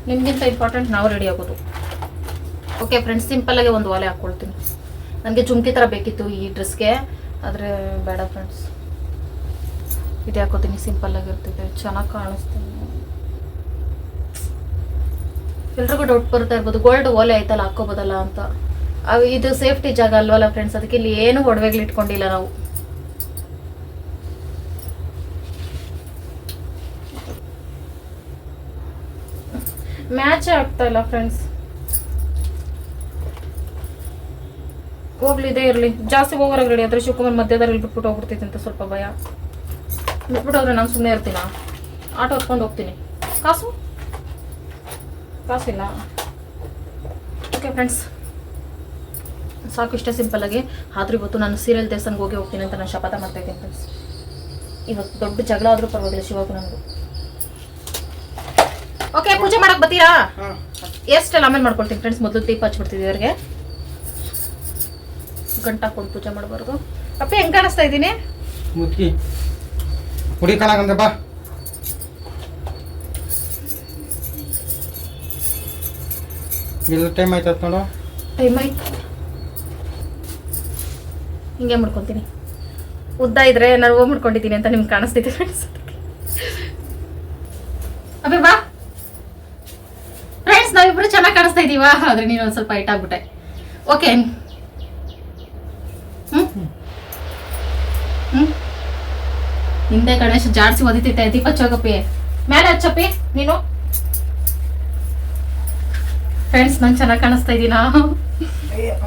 ನಿಮಗಿಂತ ಇಂಪಾರ್ಟೆಂಟ್ ನಾವು ರೆಡಿ ಆಗೋದು. ಓಕೆ ಫ್ರೆಂಡ್ಸ್ ಸಿಂಪಲ್ಲಾಗಿ ಒಂದು ಒಲೆ ಹಾಕ್ಕೊಳ್ತೀನಿ ನನಗೆ ಜುಮ್ಕಿ ಥರ ಬೇಕಿತ್ತು ಈ ಡ್ರೆಸ್ಗೆ. ಆದರೆ ಬೇಡ ಫ್ರೆಂಡ್ಸ್ ಇದು ಹಾಕೋತೀನಿ ಸಿಂಪಲ್ ಆಗಿರ್ತಿದೆ. ಚೆನ್ನಾಗಿ ಕಾಣಿಸ್ತೀನಿ ಎಲ್ರಿಗೂ ಡೌಟ್ ಬರ್ತಾ ಇರ್ಬೋದು. ಗೋಲ್ಡ್ ಓಲೆ ಆಯ್ತಲ್ಲ ಹಾಕೋಬೋದಲ್ಲ ಅಂತ. ಅವು ಇದು ಸೇಫ್ಟಿ ಜಾಗ ಅಲ್ವಲ್ಲ ಫ್ರೆಂಡ್ಸ್ ಅದಕ್ಕೆ ಇಲ್ಲಿ ಏನು ಒಡವೆಗಳು ಇಟ್ಕೊಂಡಿಲ್ಲ ನಾವು. ಮ್ಯಾಚ್ ಆಗ್ತಾ ಇಲ್ಲ ಫ್ರೆಂಡ್ಸ್ ಹೋಗ್ಲಿ ಇದೇ ಇರಲಿ. ಜಾಸ್ತಿ ಹೋಗೋರ ರೆಡಿ ಆದರೆ ಶಿವಕುಮಾರ್ ಮಧ್ಯದಲ್ಲಿ ಬಿಟ್ಬಿಟ್ಟು ಹೋಗ್ಬಿಡ್ತೈತೆ ಅಂತ ಸ್ವಲ್ಪ ಭಯ. ಬಿಟ್ಬಿಟ್ಟು ಹೋದ್ರೆ ನಾನು ಸುಮ್ಮನೆ ಇರ್ತೀನ? ಆಟೋ ಹೊತ್ಕೊಂಡು ಹೋಗ್ತೀನಿ. ಕಾಸು? ಕಾಸಿಲ್ಲ. ಓಕೆ ಫ್ರೆಂಡ್ಸ್ ಸಾಕು ಇಷ್ಟೇ ಸಿಂಪಲ್ಲಾಗಿ ಆದ್ರೆ ಇವತ್ತು ನಾನು ಸೀರಿಯಲ್ ದೇವಸ್ಥಾನಕ್ಕೆ ಹೋಗಿ ಹೋಗ್ತೀನಿ ಅಂತ ನಾನು ಶಪಥ ಮಾಡ್ತಾ ಇದ್ದೀನಿ ಫ್ರೆಂಡ್ಸ್ ಇವತ್ತು ದೊಡ್ಡ ಜಗಳ ಆದರೂ ಪರವಾಗಿಲ್ಲ ಶಿವಾಗ ನನಗೂ. ಓಕೆ ಪೂಜೆ ಮಾಡಕ್ ಬರ್ತೀರಾ? ಎಷ್ಟೆಲ್ಲ ಆಮೇಲೆ ಮಾಡ್ಕೊಳ್ತೀನಿ ಫ್ರೆಂಡ್ಸ್ ಮೊದಲು ದೀಪ ಹಚ್ಬಿಡ್ತೀವಿ ಅವ್ರಿಗೆ. ಗಂಟ ಹಾಕೊಂಡು ಪೂಜೆ ಮಾಡಬಾರ್ದು. ಅಪ್ಪ ಹೆಂಗ್ ಕಾಣಿಸ್ತಾ ಇದ್ದೀನಿ ಮುತ್ಕಿ. ಹುಡಿ ಕಾಣಕಂದ್ರೆ ಬಾ. ಎಲ್ಲ ಟೈಮ್ ಆಯ್ತು ನೋಡು. ಟೈಮ್ ಆಯ್ತು. ಹಿಂಗೆ ಮಾಡ್ಕೊತೀನಿ. ಉದ್ದ ಇದ್ರೆ ನಾನು ಓ ಮಾಡ್ಕೊಂಡಿದ್ದೀನಿ ಅಂತ ನಿಮ್ಗೆ ಕಾಣಿಸ್ತಿದೆ ಫ್ರೆಂಡ್ಸ್ ಅಬ್ಬೆ ಬಾ. ಫ್ರೆಂಡ್ಸ್ ನಾವಿಬ್ರು ಚೆನ್ನಾಗಿ ಕಾಣಿಸ್ತಾ ಇದೀವಾ? ಆದ್ರೆ ನೀನು ಒಂದು ಸ್ವಲ್ಪ ಹೈಟ್ ಆಗ್ಬಿಟ್ಟೆ. ಓಕೆ ಹ್ಮ್? ಹಿಂದೆ ಗಣೇಶ ಜಾಡ್ಸಿ ಒದಿತೈತೆ ದೀಪ ಚೋಗಪ್ಪಿ. ಮೇಲೆ ಹಚ್ಚಪ್ಪಿ, ನೀನು? ಫ್ರೆಂಡ್ಸ್ ನಂಗೆ ಚೆನ್ನಾಗಿ ಕಾಣಿಸ್ತಾ ಇದ್ದೀನಾ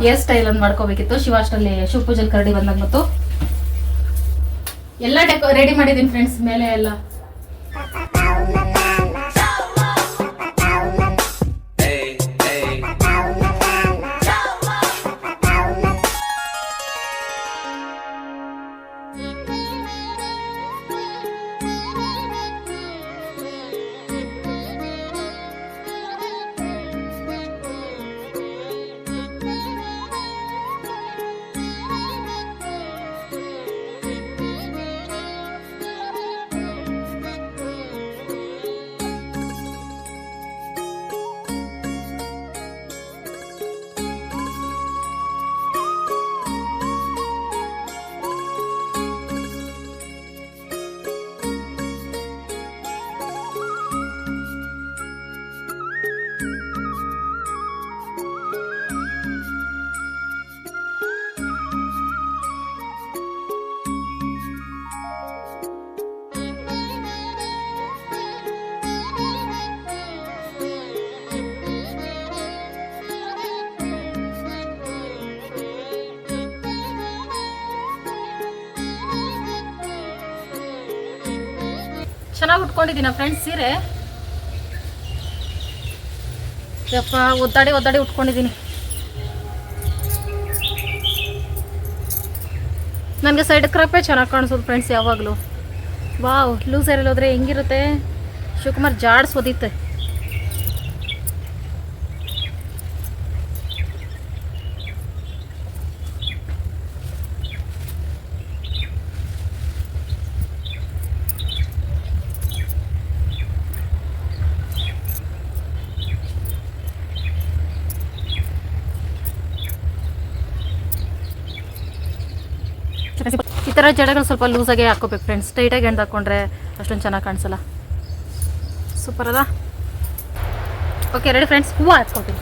ಹೇರ್ ಸ್ಟೈಲ್ ಅನ್ನು ಮಾಡ್ಕೋಬೇಕಿತ್ತು. ಶಿವಾಷ್ಟಲ್ಲಿ ಶಿವ ಪೂಜೆ ಕರಡಿ ಬಂದಾಗ ಮತ್ತು ಎಲ್ಲ ಡೆಕೋ ರೆಡಿ ಮಾಡಿದ್ದೀನಿ ಫ್ರೆಂಡ್ಸ್ ಮೇಲೆ ಎಲ್ಲ. ಚೆನ್ನಾಗಿ ಉಟ್ಕೊಂಡಿದ್ದೀನ ಫ್ರೆಂಡ್ಸ್ ಸೀರೆ. ಯಪ್ಪ, ಒದ್ದಾಡಿ ಒದ್ದಾಡಿ ಉಟ್ಕೊಂಡಿದ್ದೀನಿ ನನಗೆ ಸೈಡ್ ಕ್ರಾಪೇ ಚೆನ್ನಾಗಿ ಕಾಣಿಸೋದು ಫ್ರೆಂಡ್ಸ್ ಯಾವಾಗಲೂ. ವಾವ್ ಲೂಸ್ ಏರಲ್ಲೋದ್ರೆ ಹೆಂಗಿರುತ್ತೆ? ಶಿವಕುಮಾರ್ ಜಾಡ್ಸ್ ಒದಿತ್ತೆ ಈ ಥರ ಜಡೆಗಳು ಸ್ವಲ್ಪ ಲೂಸಾಗೆ ಹಾಕೋಬೇಕು ಫ್ರೆಂಡ್ಸ್ ಸ್ಟ್ರೈಟಾಗಿ ಹೆಣ್ದು ಹಾಕ್ಕೊಂಡ್ರೆ ಅಷ್ಟೊಂದು ಚೆನ್ನಾಗಿ ಕಾಣಿಸಲ್ಲ. ಸೂಪರ್ ಅದ ಓಕೆ ರೆಡಿ ಫ್ರೆಂಡ್ಸ್ ಹೂವು ಹಾಕ್ಕೊಳ್ತೀನಿ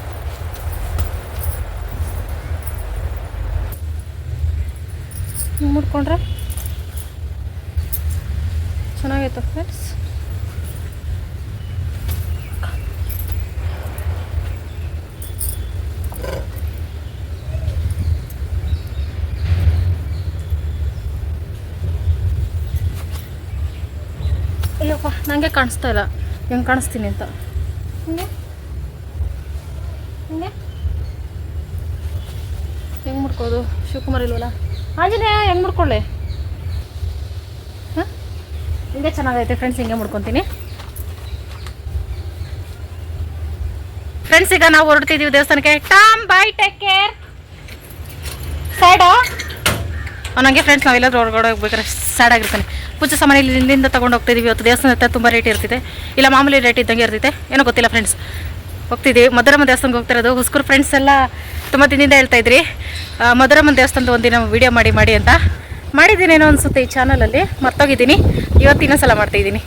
ಮುಡ್ಕೊಂಡ್ರೆ ಚೆನ್ನಾಗೈತೆ ಫ್ರೆಂಡ್ಸ್ ಅಯ್ಯಪ್ಪ ನನಗೆ ಕಾಣಿಸ್ತಾ ಇಲ್ಲ. ಹೆಂಗೆ ಕಾಣಿಸ್ತೀನಿ ಅಂತ. ಹಿಂಗೆ. ಹಿಂಗೆ. ಹೆಂಗೆ ಮುಡ್ಕೋದು ಶಿವಕುಮಾರ್ ಇಲ್ವಲ್ಲ? ಆಂಜನೇಯ, ಹೆಂಗೆ ಮುಡ್ಕೊಳ್ಳಿ? ಹಾಂ? ಹಿಂಗೆ ಚೆನ್ನಾಗೈತೆ. ಫ್ರೆಂಡ್ಸ್ ಹಿಂಗೆ ಮುಡ್ಕೊತೀನಿ. ಫ್ರೆಂಡ್ಸ್ ಈಗ ನಾವು ಹೊರಡ್ತಿದ್ದೀವಿ ದೇವಸ್ಥಾನಕ್ಕೆ. Tom bye take care side ನನಗೆ ಫ್ರೆಂಡ್ಸ್ ನಾವೆಲ್ಲಾದ್ರೂ ಹೊರಗಡೆ ಹೋಗ್ಬೇಕಾದ್ರೆ ಸ್ಯಾಡ್ ಆಗಿರ್ತಾನೆ. ಪೂಜೆ ಸಾಮಾನು ಇಲ್ಲಿ ಇಲ್ಲಿಂದ ತೊಗೊಂಡು ಹೋಗ್ತಿದ್ದೀವಿ ಇವತ್ತು ದೇವಸ್ಥಾನ ತುಂಬ ರೇಟ್ ಇರ್ತಿದೆ. ಇಲ್ಲ, ಮಾಮೂಲಿ ರೇಟ್ ಇದ್ದಂಗೆ ಇರ್ತೈತೆ ಏನೋ ಗೊತ್ತಿಲ್ಲ ಫ್ರೆಂಡ್ಸ್ ಹೋಗ್ತಿದ್ದೀವಿ ಮಧುರಮ್ಮ ದೇವಸ್ಥಾನಕ್ಕೆ ಹೋಗ್ತಿರೋದು ಹುಸ್ಕೂರು ಫ್ರೆಂಡ್ಸ್ ಎಲ್ಲ ತುಂಬ ದಿನದಿಂದ ಹೇಳ್ತಾ ಇದ್ರಿ. ಮಧುರಮ್ಮ ದೇವಸ್ಥಾನದ ಒಂದಿನ ವಿಡಿಯೋ ಮಾಡಿ ಮಾಡಿ ಅಂತ ಮಾಡಿದ್ದೀನಿ ಏನೋ ಅನಿಸುತ್ತೆ ಈ ಚಾನಲಲ್ಲಿ ಮರ್ತೋಗಿದ್ದೀನಿ. ಇವತ್ತಿನ ಸಲ ಮಾಡ್ತಾಯಿದ್ದೀನಿ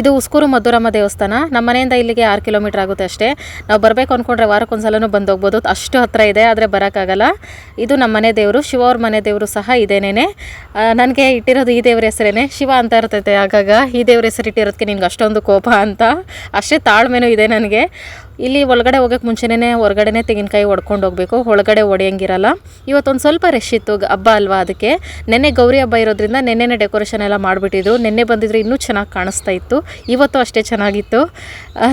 ಇದು ಉಸ್ಕೂರು ಮಧುರಮ್ಮ ದೇವಸ್ಥಾನ. ನಮ್ಮ ಮನೆಯಿಂದ ಇಲ್ಲಿಗೆ ಆರು ಕಿಲೋಮೀಟರ್ ಆಗುತ್ತೆ ಅಷ್ಟೇ. ನಾವು ಬರಬೇಕು ಅಂದ್ಕೊಂಡ್ರೆ ವಾರಕ್ಕೊಂದ್ಸಲನೂ ಬಂದು ಹೋಗ್ಬೋದು. ಅಷ್ಟು ಹತ್ತಿರ ಇದೆ, ಆದರೆ ಬರೋಕ್ಕಾಗಲ್ಲ. ಇದು ನಮ್ಮ ಮನೆ ದೇವರು, ಶಿವ ಅವ್ರ ಮನೆ ದೇವರು ಸಹ ಇದೇನೇ ನನಗೆ ಇಟ್ಟಿರೋದು ಈ ದೇವ್ರ ಹೆಸರೇನೆ. ಶಿವ ಅಂತ ಇರ್ತೈತೆ ಆಗಾಗ. ಈ ದೇವ್ರ ಹೆಸರು ಇಟ್ಟಿರೋದಕ್ಕೆ ನಿನ್ಗೆ ಅಷ್ಟೊಂದು ಕೋಪ ಅಂತ. ಅಷ್ಟೇ ತಾಳ್ಮೆನೂ ಇದೆ ನನಗೆ. ಇಲ್ಲಿ ಒಳಗಡೆ ಹೋಗೋಕ್ಕೆ ಮುಂಚೆನೇ ಹೊರಗಡೆನೇ ತೆಂಗಿನಕಾಯಿ ಒಡ್ಕೊಂಡು ಹೋಗಬೇಕು. ಒಳಗಡೆ ಒಡೆಯಂಗಿರಲ್ಲ. ಇವತ್ತೊಂದು ಸ್ವಲ್ಪ ರಶ್ ಇತ್ತು ಹಬ್ಬ ಅಲ್ವಾ ಅದಕ್ಕೆ. ನೆನ್ನೆ ಗೌರಿ ಹಬ್ಬ ಇರೋದ್ರಿಂದ ನೆನ್ನೆನೇ ಡೆಕೋರೇಷನ್ ಎಲ್ಲ ಮಾಡಿಬಿಟ್ಟಿದ್ರು ನೆನ್ನೆ ಬಂದಿದ್ರೆ ಇನ್ನೂ ಚೆನ್ನಾಗಿ ಕಾಣಿಸ್ತಾ ಇತ್ತು. ಇವತ್ತು ಅಷ್ಟೇ ಚೆನ್ನಾಗಿತ್ತು.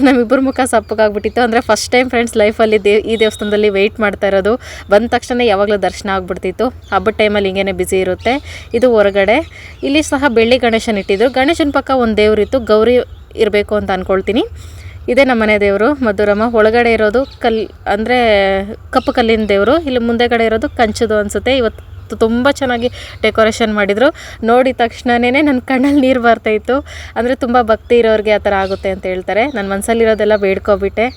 ನಮ್ಮಿಬ್ಬರ ಮುಖ ಸಪ್ಪಗಾಗ್ಬಿಟ್ಟಿತ್ತು. ಅಂದರೆ ಫಸ್ಟ್ ಟೈಮ್ ಫ್ರೆಂಡ್ಸ್ ಲೈಫಲ್ಲಿ ದೇ ಈ ದೇವಸ್ಥಾನದಲ್ಲಿ ವೆಯ್ಟ್ ಮಾಡ್ತಾ ಇರೋದು. ಬಂದ ತಕ್ಷಣ ಯಾವಾಗಲೂ ದರ್ಶನ ಆಗಿಬಿಡ್ತಿತ್ತು. ಹಬ್ಬದ ಟೈಮಲ್ಲಿ ಹಿಂಗೇನೆ ಬ್ಯುಸಿ ಇರುತ್ತೆ. ಇದು ಹೊರಗಡೆ. ಇಲ್ಲಿ ಸಹ ಬೆಳ್ಳಿ ಗಣೇಶನ ಇಟ್ಟಿದ್ರು. ಗಣೇಶನ ಪಕ್ಕ ಒಂದು ದೇವರಿತ್ತು. ಗೌರಿ ಇರಬೇಕು ಅಂತ ಅಂದ್ಕೊಳ್ತೀನಿ ಇದೇ ನಮ್ಮ ಮನೆ ದೇವರು, ಮಧುರಮ್ಮ. ಒಳಗಡೆ ಇರೋದು ಕಲ್, ಅಂದರೆ ಕಪ್ಪು ಕಲ್ಲಿನ ದೇವರು. ಇಲ್ಲಿ ಮುಂದೆಗಡೆ ಇರೋದು ಕಂಚದು ಅನಿಸುತ್ತೆ. ಇವತ್ತು ತುಂಬ ಚೆನ್ನಾಗಿ ಡೆಕೋರೇಷನ್ ಮಾಡಿದರು. ನೋಡಿದ ತಕ್ಷಣವೇ ನನ್ನ ಕಣ್ಣಲ್ಲಿ ನೀರು ಬರ್ತಾಯಿತ್ತು ಅಂದರೆ ತುಂಬ ಭಕ್ತಿ ಇರೋರಿಗೆ ಆ ಥರ ಆಗುತ್ತೆ ಅಂತ ಹೇಳ್ತಾರೆ. ನನ್ನ ಮನಸ್ಸಲ್ಲಿರೋದೆಲ್ಲ ಬೇಡ್ಕೊಬಿಟ್ಟೆ.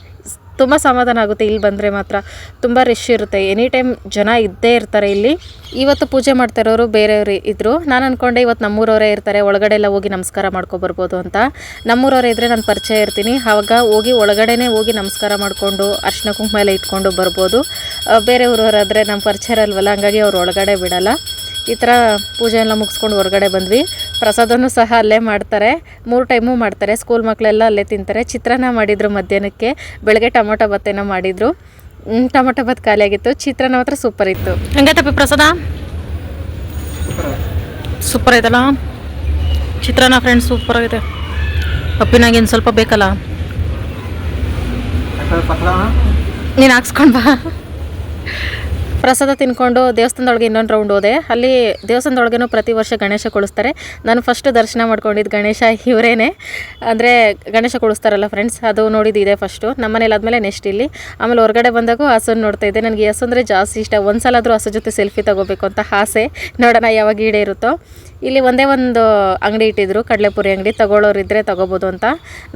ತುಂಬ ಸಮಾಧಾನ ಆಗುತ್ತೆ. ಇಲ್ಲಿ ಬಂದರೆ ಮಾತ್ರ ತುಂಬ ರಶ್ ಇರುತ್ತೆ. ಎನಿ ಟೈಮ್ ಜನ ಇದ್ದೇ ಇರ್ತಾರೆ ಇಲ್ಲಿ. ಇವತ್ತು ಪೂಜೆ ಮಾಡ್ತಾ ಇರೋರು ಬೇರೆಯವರು ಇದ್ದರು ನಾನು ಅಂದ್ಕೊಂಡೆ ಇವತ್ತು ನಮ್ಮೂರವರೇ ಇರ್ತಾರೆ. ಒಳಗಡೆ ಎಲ್ಲ ಹೋಗಿ ನಮಸ್ಕಾರ ಮಾಡ್ಕೊಬರ್ಬೋದು ಅಂತ. ನಮ್ಮೂರವರೇ ಇದ್ದರೆ ನಾನು ಪರಿಚಯ ಇರ್ತೀನಿ. ಆವಾಗ ಹೋಗಿ ಒಳಗಡೆನೇ ಹೋಗಿ ನಮಸ್ಕಾರ ಮಾಡಿಕೊಂಡು ಅರ್ಶಿನ ಕುಂಕುಮ ಎಲ್ಲ ಇಟ್ಕೊಂಡು ಬರ್ಬೋದು. ಬೇರೆ ಊರವರಾದರೆ ನಮ್ಮ ಪರಿಚಯ ಇರಲ್ವಲ್ಲ? ಹಂಗಾಗಿ ಅವ್ರು ಒಳಗಡೆ ಬಿಡಲ್ಲ. ಈ ಥರ ಪೂಜೆ ಎಲ್ಲ ಮುಗಿಸ್ಕೊಂಡು ಹೊರಗಡೆ ಬಂದ್ವಿ. ಪ್ರಸಾದನೂ ಸಹ ಅಲ್ಲೇ ಮಾಡ್ತಾರೆ. ಮೂರು ಟೈಮು ಮಾಡ್ತಾರೆ. ಸ್ಕೂಲ್ ಮಕ್ಕಳೆಲ್ಲ ಅಲ್ಲೇ ತಿಂತಾರೆ. ಚಿತ್ರಾನ್ನ ಮಾಡಿದರು ಮಧ್ಯಾಹ್ನಕ್ಕೆ. ಬೆಳಗ್ಗೆ ಟೊಮೊಟೊ ಬತ್ತೇನ ಮಾಡಿದರು. ಟೊಮೊಟೊ ಭತ್ ಖಾಲಿಯಾಗಿತ್ತು. ಚಿತ್ರಾನ್ನ ಮಾತ್ರ ಸೂಪರ್ ಇತ್ತು. ಹಂಗೈತಪ್ಪಿ ಪ್ರಸಾದ? ಸೂಪರ್ ಐತಲ್ಲ? ಚಿತ್ರಾನ್ನ ಫ್ರೆಂಡ್ಸ್ ಸೂಪರ್ ಆಗಿದೆ ಅಪ್ಪಿನಾಗೇನು ಸ್ವಲ್ಪ ಬೇಕಲ್ಲ? ನೀನು ಹಾಕ್ಸ್ಕೊಂಡು ಬಾ. ಪ್ರಸಾದ ತಿನ್ಕೊಂಡು ದೇವಸ್ಥಾನದೊಳಗೆ ಇನ್ನೊಂದು ರೌಂಡ್ ಹೋದೆ. ಅಲ್ಲಿ ದೇವಸ್ಥಾನದೊಳಗೇನು ಪ್ರತಿ ವರ್ಷ ಗಣೇಶ ಕೊಳಿಸ್ತಾರೆ ನಾನು ಫಸ್ಟ್ ದರ್ಶನ ಮಾಡ್ಕೊಂಡಿದ್ದು ಗಣೇಶ ಇವರೇನೆ. ಅಂದರೆ ಗಣೇಶ ಕೊಳಿಸ್ತಾರಲ್ಲ ಫ್ರೆಂಡ್ಸ್ ಅದು ನೋಡಿದ್ದು ಇದೆ ಫಸ್ಟು ನಮ್ಮ ಮನೇಲಿ ಆದಮೇಲೆ ನೆಕ್ಸ್ಟ್ ಇಲ್ಲಿ. ಆಮೇಲೆ ಹೊರಗಡೆ ಬಂದಾಗೂ ಹಸನ್ನು ನೋಡ್ತಾ ಇದ್ದೆ. ನನಗೆ ಹಸು ಅಂದರೆ ಜಾಸ್ತಿ ಇಷ್ಟ. ಒಂದು ಸಲ ಆದರೂ ಹಸು ಜೊತೆ ಸೆಲ್ಫಿ ತಗೋಬೇಕು ಅಂತ ಆಸೆ. ನೋಡೋಣ ಯಾವಾಗ ಈಡೇ ಇರುತ್ತೋ ಇಲ್ಲಿ ಒಂದೇ ಒಂದು ಅಂಗಡಿ ಇಟ್ಟಿದ್ರು, ಕಡಲೆಪುರಿ ಅಂಗಡಿ. ತಗೊಳ್ಳೋರು ಇದ್ದರೆ ತಗೋಬೋದು ಅಂತ.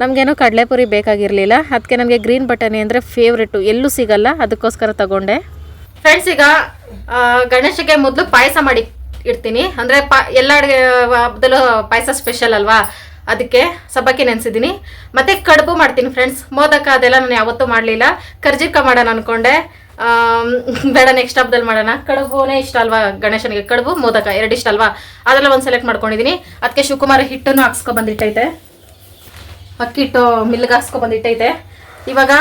ನಮಗೇನು ಕಡಲೆಪುರಿ ಬೇಕಾಗಿರಲಿಲ್ಲ. ಅದಕ್ಕೆ ನನಗೆ ಗ್ರೀನ್ ಬಟಾಣಿ ಅಂದರೆ ಫೇವ್ರೆಟು ಎಲ್ಲೂ ಸಿಗಲ್ಲ. ಅದಕ್ಕೋಸ್ಕರ ತಗೊಂಡೆ. ಫ್ರೆಂಡ್ಸ್ ಈಗ ಗಣೇಶಗೆ ಮೊದಲು ಪಾಯಸ ಮಾಡಿ ಇಡ್ತೀನಿ. ಅಂದರೆ ಪಾ, ಎಲ್ಲ ಅಡುಗೆ ಹಬ್ಬದಲ್ಲೂ ಪಾಯಸ ಸ್ಪೆಷಲ್ ಅಲ್ವಾ? ಅದಕ್ಕೆ ಸಬ್ಬಕ್ಕಿ ನೆನೆಸಿದ್ದೀನಿ. ಮತ್ತು ಕಡುಬು ಮಾಡ್ತೀನಿ ಫ್ರೆಂಡ್ಸ್ ಮೋದಕ ಅದೆಲ್ಲ ನಾನು ಯಾವತ್ತೂ ಮಾಡಲಿಲ್ಲ. ಕರ್ಜಿಕ ಮಾಡೋಣ ಅಂದ್ಕೊಂಡೆ ಬೇಡ ನೆಕ್ಸ್ಟ್ ಹಬ್ಬದಲ್ಲಿ ಮಾಡೋಣ. ಕಡುಬುನೇ ಇಷ್ಟ ಅಲ್ವಾ ಗಣೇಶನಿಗೆ? ಕಡುಬು, ಮೋದಕ, ಎರಡು ಇಷ್ಟ ಅಲ್ವಾ? ಅದೆಲ್ಲ ಒಂದು ಸೆಲೆಕ್ಟ್ ಮಾಡ್ಕೊಂಡಿದ್ದೀನಿ ಅದಕ್ಕೆ ಶಿವಕುಮಾರ ಹಿಟ್ಟನ್ನು ಹಾಕ್ಸ್ಕೊ ಬಂದಿಟ್ಟೈತೆ ಅಕ್ಕಿ ಹಿಟ್ಟು ಮಿಲ್ಗೆ ಹಾಕ್ಸ್ಕೊ ಬಂದಿಟ್ಟೈತೆ ಇವಾಗ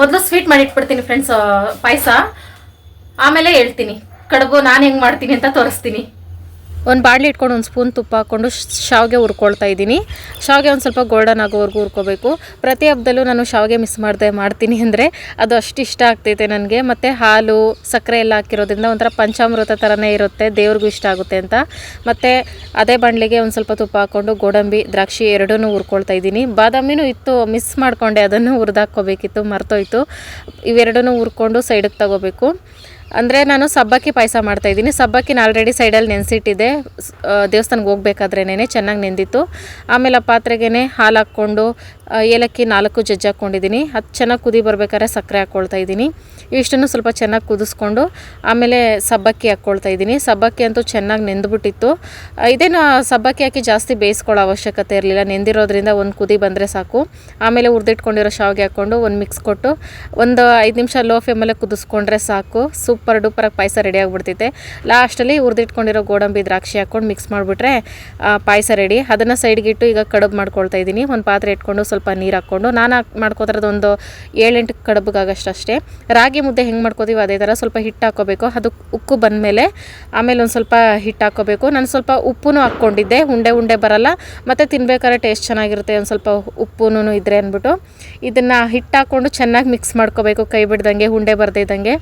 ಮೊದಲು ಸ್ವೀಟ್ ಮಾಡಿ ಇಟ್ಬಿಡ್ತೀನಿ ಫ್ರೆಂಡ್ಸ್ ಪಾಯಸ. ಆಮೇಲೆ ಹೇಳ್ತೀನಿ ಕಡುಬು ನಾನು ಹೆಂಗೆ ಮಾಡ್ತೀನಿ ಅಂತ ತೋರಿಸ್ತೀನಿ. ಒಂದು ಬಾಣಲಿ ಇಟ್ಕೊಂಡು ಒಂದು ಸ್ಪೂನ್ ತುಪ್ಪ ಹಾಕ್ಕೊಂಡು ಶಾವಿಗೆ ಹುರ್ಕೊಳ್ತಾ ಇದ್ದೀನಿ. ಶಾವಿಗೆ ಒಂದು ಸ್ವಲ್ಪ ಗೋಲ್ಡನ್ ಆಗೋವರೆಗೂ ಹುರ್ಕೋಬೇಕು. ಪ್ರತಿ ಹಬ್ಬದಲ್ಲೂ ನಾನು ಶಾವಿಗೆ ಮಿಸ್ ಮಾಡದೆ, ಮಾಡ್ತೀನಿ ಅಂದರೆ ಅದು ಅಷ್ಟು ಇಷ್ಟ ಆಗ್ತೈತೆ ನನಗೆ. ಮತ್ತು ಹಾಲು, ಸಕ್ಕರೆ ಎಲ್ಲ ಹಾಕಿರೋದ್ರಿಂದ ಒಂಥರ ಪಂಚಾಮೃತ ಥರನೇ ಇರುತ್ತೆ, ದೇವ್ರಿಗೂ ಇಷ್ಟ ಆಗುತ್ತೆ ಅಂತ. ಮತ್ತು ಅದೇ ಬಾಣಲಿಗೆ ಒಂದು ಸ್ವಲ್ಪ ತುಪ್ಪ ಹಾಕ್ಕೊಂಡು ಗೋಡಂಬಿ, ದ್ರಾಕ್ಷಿ ಎರಡೂ ಹುರ್ಕೊಳ್ತಾ ಇದ್ದೀನಿ. ಬಾದಾಮಿನೂ ಇತ್ತು ಮಿಸ್ ಮಾಡಿಕೊಂಡೆ ಅದನ್ನು ಹುರಿದಾಕ್ಕೋಬೇಕಿತ್ತು, ಮರ್ತೋಯ್ತು. ಇವೆರಡನ್ನೂ ಹುರ್ಕೊಂಡು ಸೈಡಿಗೆ ತಗೋಬೇಕು. ಅಂದರೆ ನಾನು ಸಬ್ಬಕ್ಕಿ ಪಾಯಸ ಮಾಡ್ತಾಯಿದ್ದೀನಿ ಸಬ್ಬಕ್ಕಿನ ಆಲ್ರೆಡಿ ಸೈಡಲ್ಲಿ ನೆನೆಸಿಟ್ಟಿದ್ದೆ. ದೇವಸ್ಥಾನಕ್ಕೆ ಹೋಗ್ಬೇಕಾದ್ರೇನೆ ಚೆನ್ನಾಗಿ ನೆಂದಿತ್ತು. ಆಮೇಲೆ ಆ ಪಾತ್ರೆಗೆ ಹಾಲು ಹಾಕ್ಕೊಂಡು ಏಲಕ್ಕಿ ನಾಲ್ಕು ಜಜ್ಜಿ ಹಾಕ್ಕೊಂಡಿದ್ದೀನಿ. ಅದು ಚೆನ್ನಾಗಿ ಕುದಿ ಬರ್ಬೇಕಾದ್ರೆ ಸಕ್ಕರೆ ಹಾಕ್ಕೊಳ್ತಾ ಇದ್ದೀನಿ. ಇಷ್ಟನ್ನು ಸ್ವಲ್ಪ ಚೆನ್ನಾಗಿ ಕುದಿಸ್ಕೊಂಡು, ಆಮೇಲೆ ಸಬ್ಬಕ್ಕಿ ಹಾಕ್ಕೊಳ್ತಾ ಇದ್ದೀನಿ. ಸಬ್ಬಕ್ಕಿ ಅಂತೂ ಚೆನ್ನಾಗಿ ನೆಂದ್ಬಿಟ್ಟಿತ್ತು. ಇದೇನು ಸಬ್ಬಕ್ಕಿ ಹಾಕಿ ಜಾಸ್ತಿ ಬೇಯಿಸ್ಕೊಳ್ಳೋ ಅವಶ್ಯಕತೆ ಇರಲಿಲ್ಲ. ನೆಂದಿರೋದ್ರಿಂದ ಒಂದು ಕುದಿ ಬಂದರೆ ಸಾಕು. ಆಮೇಲೆ ಹುರಿದಿಟ್ಕೊಂಡಿರೋ ಶಾವಿಗೆ ಹಾಕ್ಕೊಂಡು ಒಂದು ಮಿಕ್ಸ್ ಕೊಟ್ಟು, ಒಂದು ಐದು ನಿಮಿಷ ಲೋ ಫ್ಲೇಮಲ್ಲೇ ಕುದಿಸ್ಕೊಂಡ್ರೆ ಸಾಕು. ಸೂಪರ್ ಡೂಪರಾಗಿ ಪಾಯಸ ರೆಡಿ ಆಗಿಬಿಡ್ತೈತೆ. ಲಾಸ್ಟಲ್ಲಿ ಹುರಿದಿಟ್ಕೊಂಡಿರೋ ಗೋಡಂಬಿ ದ್ರಾಕ್ಷಿ ಹಾಕ್ಕೊಂಡು ಮಿಕ್ಸ್ ಮಾಡಿಬಿಟ್ರೆ ಪಾಯಸ ರೆಡಿ ಅದನ್ನು ಸೈಡ್ಗೆ ಇಟ್ಟು ಈಗ ಕಡುಬು ಮಾಡ್ಕೊಳ್ತಾ ಇದ್ದೀನಿ ಒಂದು ಪಾತ್ರೆ ಇಟ್ಕೊಂಡು ಸ್ವಲ್ಪ ನೀರು ಹಾಕ್ಕೊಂಡು, ನಾನು ಮಾಡ್ಕೋತಿರೋದು ಒಂದು ಏಳೆಂಟು ಕಡುಬುಗಾಗಷ್ಟು ರಾಗಿ ಮುದ್ದೆ ಹೆಂಗೆ ಮಾಡ್ಕೋತೀವಿ ಅದೇ ಥರ ಸ್ವಲ್ಪ ಹಿಟ್ಟು ಹಾಕ್ಕೋಬೇಕು. ಅದು ಉಕ್ಕು ಬಂದಮೇಲೆ ಆಮೇಲೆ ಒಂದು ಸ್ವಲ್ಪ ಹಿಟ್ಟು ಹಾಕ್ಕೋಬೇಕು. ನಾನು ಸ್ವಲ್ಪ ಉಪ್ಪು ಹಾಕ್ಕೊಂಡಿದ್ದೆ. ಉಂಡೆ ಉಂಡೆ ಬರಲ್ಲ. ಮತ್ತು ತಿನ್ಬೇಕಾದ್ರೆ ಟೇಸ್ಟ್ ಚೆನ್ನಾಗಿರುತ್ತೆ. ಒಂದು ಸ್ವಲ್ಪ ಉಪ್ಪು ಇದ್ರೆ ಅಂದ್ಬಿಟ್ಟು. ಇದನ್ನು ಹಿಟ್ಟು ಹಾಕ್ಕೊಂಡು ಚೆನ್ನಾಗಿ ಮಿಕ್ಸ್ ಮಾಡ್ಕೋಬೇಕು. ಕೈ ಬಿಡ್ದಂಗೆ, ಉಂಡೆ ಬರ್ದಿದ್ದಂಗೆ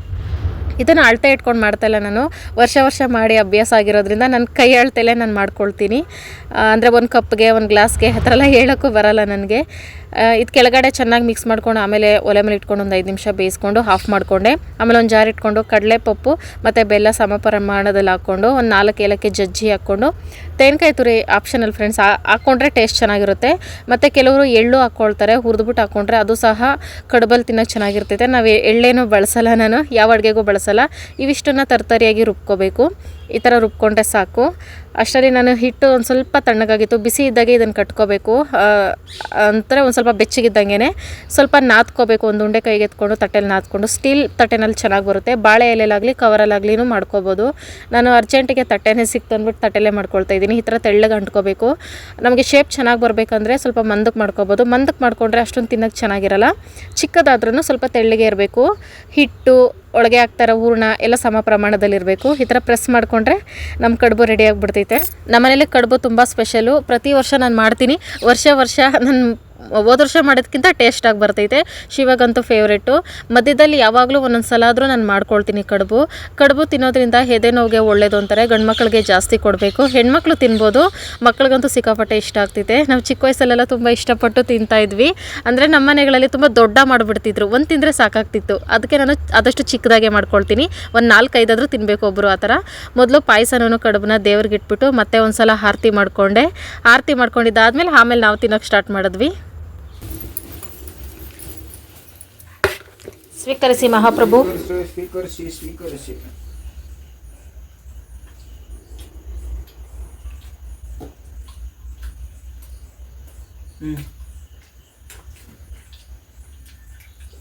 ಇದನ್ನು ಅಳತೆ ಇಟ್ಕೊಂಡು ಮಾಡ್ತಾಯಿಲ್ಲ ನಾನು. ವರ್ಷ ವರ್ಷ ಮಾಡಿ ಅಭ್ಯಾಸ ಆಗಿರೋದ್ರಿಂದ ನನ್ನ ಕೈ ಅಳತೆಲೆ ನಾನು ಮಾಡ್ಕೊಳ್ತೀನಿ. ಅಂದರೆ ಒಂದು ಕಪ್ಗೆ ಒಂದು ಗ್ಲಾಸ್ಗೆ ಆ ಥರ ಎಲ್ಲ ಹೇಳೋಕ್ಕೂ ಬರಲ್ಲ ನನಗೆ. ಇದು ಕೆಳಗಡೆ ಚೆನ್ನಾಗಿ ಮಿಕ್ಸ್ ಮಾಡ್ಕೊಂಡು ಆಮೇಲೆ ಒಲೆ ಮೇಲೆ ಇಟ್ಕೊಂಡು ಒಂದು ಐದು ನಿಮಿಷ ಬೇಯಿಸ್ಕೊಂಡು ಹಾಫ್ ಮಾಡಿಕೊಂಡೆ. ಆಮೇಲೆ ಒಂದು ಜಾರ್ ಇಟ್ಕೊಂಡು ಕಡಲೆ ಪಪ್ಪು ಮತ್ತು ಬೆಲ್ಲ ಸಮ ಪ್ರಮಾಣದಲ್ಲಿ ಹಾಕ್ಕೊಂಡು ಒಂದು ನಾಲ್ಕು ಏಲಕ್ಕಿ ಜಜ್ಜಿ ಹಾಕ್ಕೊಂಡು. ತೆಂಗಿನಕಾಯಿ ತುರಿ ಆಪ್ಷನಲ್ ಫ್ರೆಂಡ್ಸ್ ಹಾಕ್ಕೊಂಡ್ರೆ ಟೇಸ್ಟ್ ಚೆನ್ನಾಗಿರುತ್ತೆ. ಮತ್ತು ಕೆಲವರು ಎಳ್ಳು ಹಾಕ್ಕೊಳ್ತಾರೆ ಹುರಿದ್ಬಿಟ್ಟು ಹಾಕ್ಕೊಂಡ್ರೆ ಅದು ಸಹ ಕಡಬಲ್ ತಿನ್ನೋಕೆ ಚೆನ್ನಾಗಿರ್ತೈತೆ. ನಾವು ಎಳ್ಳೇನು ಬಳಸಲ್ಲ ನಾನು, ಯಾವ ಅಡುಗೆಗೂ ಬಳಸಲ್ಲ. ಇವಿಷ್ಟನ್ನು ತರ್ತರಿಯಾಗಿ ರುಬ್ಕೋಬೇಕು. ಈ ಥರ ರುಬ್ಕೊಂಡ್ರೆ ಸಾಕು. ಅಷ್ಟರಲ್ಲಿ ನಾನು ಹಿಟ್ಟು ಒಂದು ಸ್ವಲ್ಪ ತಣ್ಣಗಾಗಿತ್ತು. ಬಿಸಿ ಇದ್ದಾಗೆ ಇದನ್ನು ಕಟ್ಕೋಬೇಕು. ಅಂದರೆ ಒಂದು ಸ್ವಲ್ಪ ಬೆಚ್ಚಗಿದ್ದಂಗೆ ಸ್ವಲ್ಪ ನಾದ್ಕೋಬೇಕು. ಒಂದು ಉಂಡೆ ಕೈಗೆ ಎತ್ಕೊಂಡು ತಟ್ಟೆಲಿ ನಾದ್ಕೊಂಡು. ಸ್ಟೀಲ್ ತಟ್ಟೆನಲ್ಲಿ ಚೆನ್ನಾಗಿ ಬರುತ್ತೆ. ಬಾಳೆ ಎಲೆಲಾಗಲಿ, ಕವರಲ್ಲಾಗ್ಲಿನೂ ಮಾಡ್ಕೋಬೋದು. ನಾನು ಅರ್ಜೆಂಟಿಗೆ ತಟ್ಟೆನೇ ಸಿಕ್ತು ಅಂದ್ಬಿಟ್ಟು ತಟ್ಟೆಲೇ ಮಾಡ್ಕೊಳ್ತಾ ಇದ್ದೀನಿ. ಈ ಥರ ತೆಳ್ಳಗೆ ಅಂಟ್ಕೋಬೇಕು. ನಮಗೆ ಶೇಪ್ ಚೆನ್ನಾಗಿ ಬರಬೇಕಂದ್ರೆ ಸ್ವಲ್ಪ ಮಂದಕ್ಕೆ ಮಾಡ್ಕೋಬೋದು. ಮಂದಕ್ಕೆ ಮಾಡ್ಕೊಂಡ್ರೆ ಅಷ್ಟೊಂದು ತಿನ್ನೋಕ್ಕೆ ಚೆನ್ನಾಗಿರಲ್ಲ. ಚಿಕ್ಕದಾದ್ರೂ ಸ್ವಲ್ಪ ತೆಳ್ಳಗೆ ಇರಬೇಕು. ಹಿಟ್ಟು ಒಳಗೆ ಹಾಕ್ತಾರೆ ಹೂರ್ಣ ಎಲ್ಲ ಸಮ ಪ್ರಮಾಣದಲ್ಲಿರಬೇಕು. ಈ ಥರ ಪ್ರೆಸ್ ಮಾಡಿಕೊಂಡ್ರೆ ನಮ್ಮ ಕಡುಬು ರೆಡಿ ಆಗಿಬಿಡ್ತೈತೆ. ನಮ್ಮನೇಲಿ ಕಡುಬು ತುಂಬ ಸ್ಪೆಷಲು ಪ್ರತಿ ವರ್ಷ ನಾನು ಮಾಡ್ತೀನಿ. ವರ್ಷ ವರ್ಷ ನಾನು ಹೋದ ವರ್ಷ ಮಾಡೋದಕ್ಕಿಂತ ಟೇಸ್ಟಾಗಿ ಬರ್ತೈತೆ. ಶಿವಾಗಂತೂ ಫೇವ್ರೇಟು ಮಧ್ಯದಲ್ಲಿ ಯಾವಾಗಲೂ ಒಂದೊಂದು ಸಲ ಆದರೂ ನಾನು ಮಾಡ್ಕೊಳ್ತೀನಿ ಕಡುಬು. ಕಡುಬು ತಿನ್ನೋದ್ರಿಂದ ಎದೆ ನೋವಿಗೆ ಒಳ್ಳೇದು ಅಂತಾರೆ. ಗಂಡು ಮಕ್ಕಳಿಗೆ ಜಾಸ್ತಿ ಕೊಡಬೇಕು. ಹೆಣ್ಮಕ್ಳು ತಿನ್ಬೋದು. ಮಕ್ಕಳಿಗಂತೂ ಸಿಕ್ಕಾಪಟ್ಟೆ ಇಷ್ಟ ಆಗ್ತೈತೆ ನಾವು ಚಿಕ್ಕ ವಯಸ್ಸಲ್ಲೆಲ್ಲ ತುಂಬ ಇಷ್ಟಪಟ್ಟು ತಿಂತಾ ಇದ್ವಿ. ಅಂದರೆ ನಮ್ಮ ಮನೆಗಳಲ್ಲಿ ತುಂಬ ದೊಡ್ಡ ಮಾಡಿಬಿಡ್ತಿದ್ರು. ಒಂದು ತಿಂದರೆ ಸಾಕಾಗ್ತಿತ್ತು. ಅದಕ್ಕೆ ನಾನು ಆದಷ್ಟು ಚಿಕ್ಕದಾಗೆ ಮಾಡ್ಕೊಳ್ತೀನಿ. ಒಂದು ನಾಲ್ಕೈದಾದರೂ ತಿನ್ನಬೇಕು ಒಬ್ಬರು ಆ ಥರ. ಮೊದಲು ಪಾಯಸನೂ ಕಡುಬನ್ನ ದೇವ್ರಿಗೆ ಇಟ್ಬಿಟ್ಟು ಮತ್ತೆ ಒಂದು ಸಲ ಆರತಿ ಮಾಡಿಕೊಂಡೆ. ಆರತಿ ಮಾಡ್ಕೊಂಡಿದ್ದಾದ್ಮೇಲೆ ಆಮೇಲೆ ನಾವು ತಿನ್ನೋಕ್ಕೆ ಸ್ಟಾರ್ಟ್ ಮಾಡಿದ್ವಿ. ಸ್ವೀಕರಿಸಿ ಮಹಾಪ್ರಭು. ಸ್ವೀಕರಿಸಿ ಸ್ವೀಕರಿಸಿ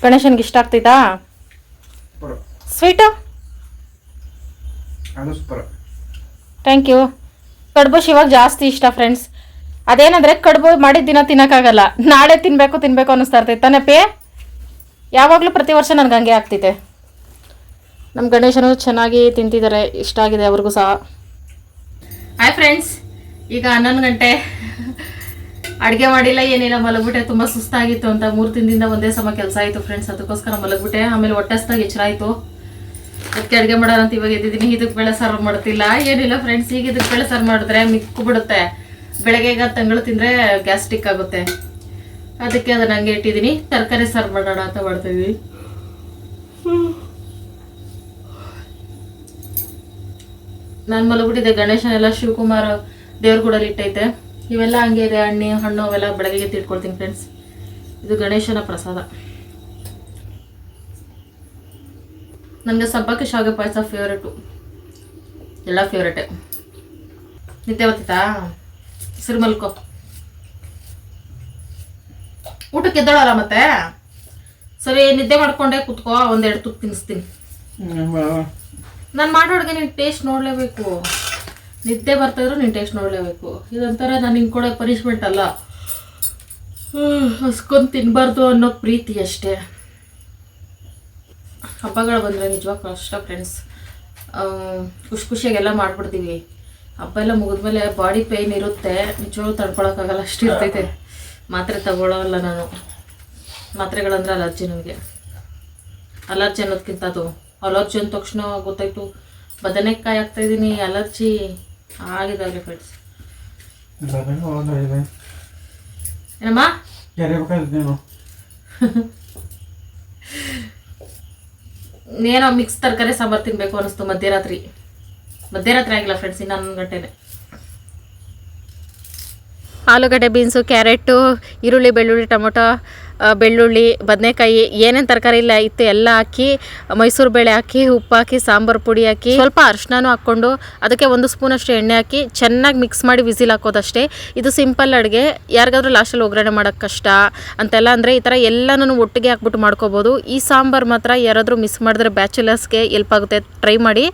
ಗಣೇಶನ್ಗೆ ಇಷ್ಟ ಆಗ್ತೈತಾ ಸ್ವೀಟ್? ಥ್ಯಾಂಕ್ ಯು ಕಡುಬು ಶಿವಾಗ ಜಾಸ್ತಿ ಇಷ್ಟ ಫ್ರೆಂಡ್ಸ್ ಅದೇನಂದ್ರೆ ಕಡುಬು ಮಾಡಿದ ದಿನ ತಿನ್ನೋಕ್ಕಾಗಲ್ಲ. ನಾಳೆ ತಿನ್ನಬೇಕು ತಿನ್ಬೇಕು ಅನ್ನಿಸ್ತಾ ಇರ್ತೈತೆ ತಾನೇ ಪೇ? ಯಾವಾಗಲೂ ಪ್ರತಿ ವರ್ಷ ನನಗೆ ಹಂಗೆ ಆಗ್ತೈತೆ ನಮ್ಮ ಗಣೇಶನು ಚೆನ್ನಾಗಿ ತಿಂತಿದ್ದಾರೆ ಇಷ್ಟ ಆಗಿದೆ ಅವ್ರಿಗೂ ಸಹ. ಹಾಯ್ ಫ್ರೆಂಡ್ಸ್ ಈಗ ಹನ್ನೊಂದು ಗಂಟೆ. ಅಡುಗೆ ಮಾಡಿಲ್ಲ, ಏನಿಲ್ಲ, ಮಲಗ್ಬಿಟ್ಟೆ, ತುಂಬ ಸುಸ್ತಾಗಿತ್ತು ಅಂತ ಮೂರು ದಿನದಿಂದ ಒಂದೇ ಸಮ ಕೆಲಸ ಆಯಿತು ಫ್ರೆಂಡ್ಸ್ ಅದಕ್ಕೋಸ್ಕರ ಮಲಗ್ಬಿಟ್ಟೆ. ಆಮೇಲೆ ಹೊಟ್ಟೆಸ್ದಾಗ ಎಚ್ಚರ ಆಯಿತು ಅದಕ್ಕೆ ಅಡುಗೆ ಮಾಡೋಣ ಅಂತ ಇವಾಗ ಎದ್ದಿದ್ದೀನಿ. ಇದಕ್ಕೆ ಬೇಳೆ ಸಾರು ಮಾಡ್ತಿಲ್ಲ. ಏನಿಲ್ಲ ಫ್ರೆಂಡ್ಸ್ ಈಗ ಇದಕ್ಕೆ ಬೇಳೆ ಸಾರು ಮಾಡಿದ್ರೆ ಮಿಕ್ಕು ಬಿಡುತ್ತೆ. ಬೆಳಗ್ಗೆ ಈಗ ತಂಗಳು ತಿಂದರೆ ಗ್ಯಾಸ್ಟ್ರಿಕ್ ಆಗುತ್ತೆ. ಅದಕ್ಕೆ ಅದನ್ನ ಹಂಗೆ ಇಟ್ಟಿದ್ದೀನಿ ತರಕಾರಿ ಸಾರು ಮಾಡೋಣ ಅಂತ ಮಾಡ್ತಿದ್ವಿ. ನಾನು ಮಲಗ್ಬಿಟ್ಟಿದ್ದೆ. ಗಣೇಶನೆಲ್ಲ ಶಿವಕುಮಾರ್ ದೇವ್ರ ಕೂಡ ಇಟ್ಟೈತೆ. ಇವೆಲ್ಲ ಹಂಗೆ ಇದೆ. ಹಣ್ಣು ಹಣ್ಣು ಅವೆಲ್ಲ ಬೆಳಗ್ಗೆ ತಿಳ್ಕೊಳ್ತೀನಿ ಫ್ರೆಂಡ್ಸ್ ಇದು ಗಣೇಶನ ಪ್ರಸಾದ. ನನಗೆ ಸಬ್ಬಕ್ಕೆ ಶಾವಿಗೆ ಪಾಯಸ ಫೇವ್ರೇಟು ಎಲ್ಲ ಫೇವ್ರೇಟೆ ನಿದ್ದೆ ಬರ್ತಿತ್ತಾ ಸಿರು ಮಲ್ಕೋ ಊಟಕ್ಕೆ ಎದ್ದಳಲ್ಲ ಮತ್ತೆ? ಸರಿ, ನಿದ್ದೆ ಮಾಡ್ಕೊಂಡೆ ಕುತ್ಕೋ, ಒಂದೆರಡು ತುತ್ತು ತಿನ್ನಿಸ್ತೀನಿ ನಾನು ಮಾಡೋ ಅಡುಗೆ ನೀನು ಟೇಸ್ಟ್ ನೋಡಲೇಬೇಕು. ನಿದ್ದೆ ಬರ್ತಾ ಇದ್ರು ನೀನು ಟೇಸ್ಟ್ ನೋಡಲೇಬೇಕು. ಇದೊಂಥರ ನಾನು ಹಿಂಗೆ ಕೊಡೋ ಪನಿಷ್ಮೆಂಟ್ ಅಲ್ಲ. ಹಸ್ಕೊಂಡು ತಿನ್ನಬಾರ್ದು ಅನ್ನೋ ಪ್ರೀತಿ ಅಷ್ಟೇ. ಹಬ್ಬಗಳು ಬಂದರೆ ನಿಜವಾಗ ಕಷ್ಟ ಫ್ರೆಂಡ್ಸ್ ಖುಷಿ ಖುಷಿಯಾಗೆಲ್ಲ ಮಾಡ್ಬಿಡ್ತೀವಿ. ಹಬ್ಬ ಎಲ್ಲ ಮುಗಿದ್ಮೇಲೆ ಬಾಡಿ ಪೇಯ್ನ್ ಇರುತ್ತೆ. ನಿಜವಾಗ್ಲೂ ತಡ್ಕೊಳಕ್ಕಾಗಲ್ಲ, ಅಷ್ಟು ಇರ್ತೈತೆ. ಮಾತ್ರೆ ತಗೊಳ್ಳೋಲ್ಲ ನಾನು. ಮಾತ್ರೆಗಳಂದ್ರೆ ಅಲರ್ಜಿ ನನಗೆ ಅಲರ್ಜಿ ಅನ್ನೋದಕ್ಕಿಂತ ಅದು. ಅಲರ್ಜಿ ಅಂದ ತಕ್ಷಣ ಗೊತ್ತಾಯಿತು. ಬದನೆಕಾಯಿ ಹಾಕ್ತಾ ಇದ್ದೀನಿ ಅಲರ್ಜಿ ಆಗಿದಾಗಲಿ ಫ್ರೆಂಡ್ಸ್ ಏನಮ್ಮ? ಏನೋ. ಮಿಕ್ಸ್ ತರಕಾರಿ ಸಾಂಬಾರು ತಿನ್ನಬೇಕು ಅನ್ನಿಸ್ತು ಮಧ್ಯರಾತ್ರಿ. ಮಧ್ಯರಾತ್ರಿ ಆಗಿಲ್ಲ ಫ್ರೆಂಡ್ಸ್ ಇನ್ನೊಂದು ಗಂಟೆನೆ. ಆಲೂಗಡ್ಡೆ ಬೀನ್ಸು ಕ್ಯಾರೆಟು ಈರುಳ್ಳಿ ಬೆಳ್ಳುಳ್ಳಿ ಟೊಮೊಟೊ ಬೆಳ್ಳುಳ್ಳಿ, ಬದನೆಕಾಯಿ, ಏನೇನು ತರಕಾರಿ ಇಲ್ಲ, ಇತ್ತು ಎಲ್ಲ ಹಾಕಿ, ಮೈಸೂರು ಬೇಳೆ ಹಾಕಿ, ಉಪ್ಪು ಹಾಕಿ, ಸಾಂಬಾರು ಪುಡಿ ಹಾಕಿ, ಸ್ವಲ್ಪ ಅರಿಶಿನೂ ಹಾಕ್ಕೊಂಡು ಅದಕ್ಕೆ ಒಂದು ಸ್ಪೂನಷ್ಟು ಎಣ್ಣೆ ಹಾಕಿ ಚೆನ್ನಾಗಿ ಮಿಕ್ಸ್ ಮಾಡಿ ವಿಸಿಲ್ ಹಾಕೋದಷ್ಟೇ. ಇದು ಸಿಂಪಲ್ ಅಡುಗೆ. ಯಾರಿಗಾದ್ರೂ ಲಾಸ್ಟಲ್ಲಿ ಒಗ್ಗರಣೆ ಮಾಡೋಕ್ಕೆ ಕಷ್ಟ ಅಂತೆಲ್ಲ ಅಂದರೆ ಈ ಥರ ಎಲ್ಲನೂ ಒಟ್ಟಿಗೆ ಹಾಕ್ಬಿಟ್ಟು ಮಾಡ್ಕೋಬೋದು. ಈ ಸಾಂಬಾರು ಮಾತ್ರ ಯಾರಾದರೂ ಮಿಸ್ ಮಾಡಿದ್ರೆ ಬ್ಯಾಚುಲರ್ಸ್ಗೆ ಎಲ್ಪ್ ಆಗುತ್ತೆ. ಟ್ರೈ ಮಾಡಿ.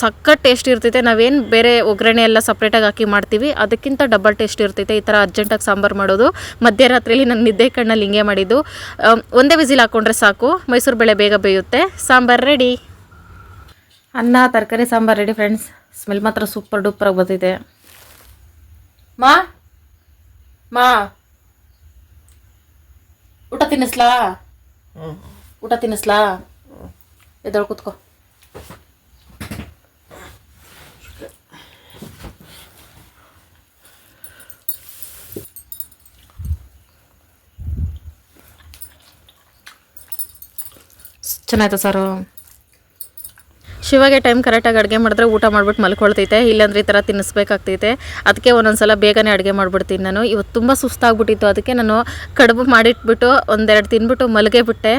ಸಕ್ಕತ್ ಟೇಸ್ಟ್ ಇರ್ತೈತೆ. ನಾವೇನು ಬೇರೆ ಒಗ್ಗರಣೆ ಎಲ್ಲ ಸಪ್ರೇಟಾಗಿ ಹಾಕಿ ಮಾಡ್ತೀವಿ. ಅದಕ್ಕಿಂತ ಡಬಲ್ ಟೇಸ್ಟ್ ಇರ್ತೈತೆ. ಈ ಥರ ಅರ್ಜೆಂಟಾಗಿ ಸಾಂಬಾರು ಮಾಡೋದು. ಮಧ್ಯರಾತ್ರಿಯಲ್ಲಿ ನಾನು ನಿದ್ದೆ ಕಣ್ಣಲ್ಲಿ ಹಿಂಗೆ ಮಾಡಿದ್ದು. ಒಂದೇ ವಿಸಿಲ್ ಹಾಕ್ಕೊಂಡ್ರೆ ಸಾಕು. ಮೈಸೂರು ಬೆಳೆ ಬೇಗ ಬೇಯುತ್ತೆ. ಸಾಂಬಾರು ರೆಡಿ ಅನ್ನ ತರಕಾರಿ ಸಾಂಬಾರು ರೆಡಿ ಫ್ರೆಂಡ್ಸ್ ಸ್ಮೆಲ್ ಮಾತ್ರ ಸೂಪರ್ ಡುಪ್ಪರಾಗಿ ಬಂದಿದೆ. ಮಾ ಮಾ. ಊಟ ತಿನ್ನಿಸ್ಲಾ? ಊಟ ತಿನ್ನಿಸ್ಲಾ? ಎದ್ದೊಳ್ ಕೂತ್ಕೋ. ಚೆನ್ನಾಯ್ತಾ ಸಾರು ಶಿವಾಗೆ ಟೈಮ್ ಕರೆಕ್ಟಾಗಿ ಅಡುಗೆ ಮಾಡಿದ್ರೆ ಊಟ ಮಾಡ್ಬಿಟ್ಟು ಮಲ್ಕೊಳ್ತೈತೆ. ಇಲ್ಲಾಂದ್ರೆ ಈ ಥರ ತಿನ್ನಿಸ್ಬೇಕಾಗ್ತೈತೆ. ಅದಕ್ಕೆ ಒಂದೊಂದ್ಸಲ ಬೇಗನೆ ಅಡುಗೆ ಮಾಡ್ಬಿಡ್ತೀನಿ ನಾನು. ಇವತ್ತು ತುಂಬ ಸುಸ್ತಾಗ್ಬಿಟ್ಟಿತ್ತು. ಅದಕ್ಕೆ ನಾನು ಕಡುಬು ಮಾಡಿಟ್ಬಿಟ್ಟು ಒಂದೆರಡು ತಿನ್ಬಿಟ್ಟು ಮಲಗೇ ಬಿಟ್ಟೆ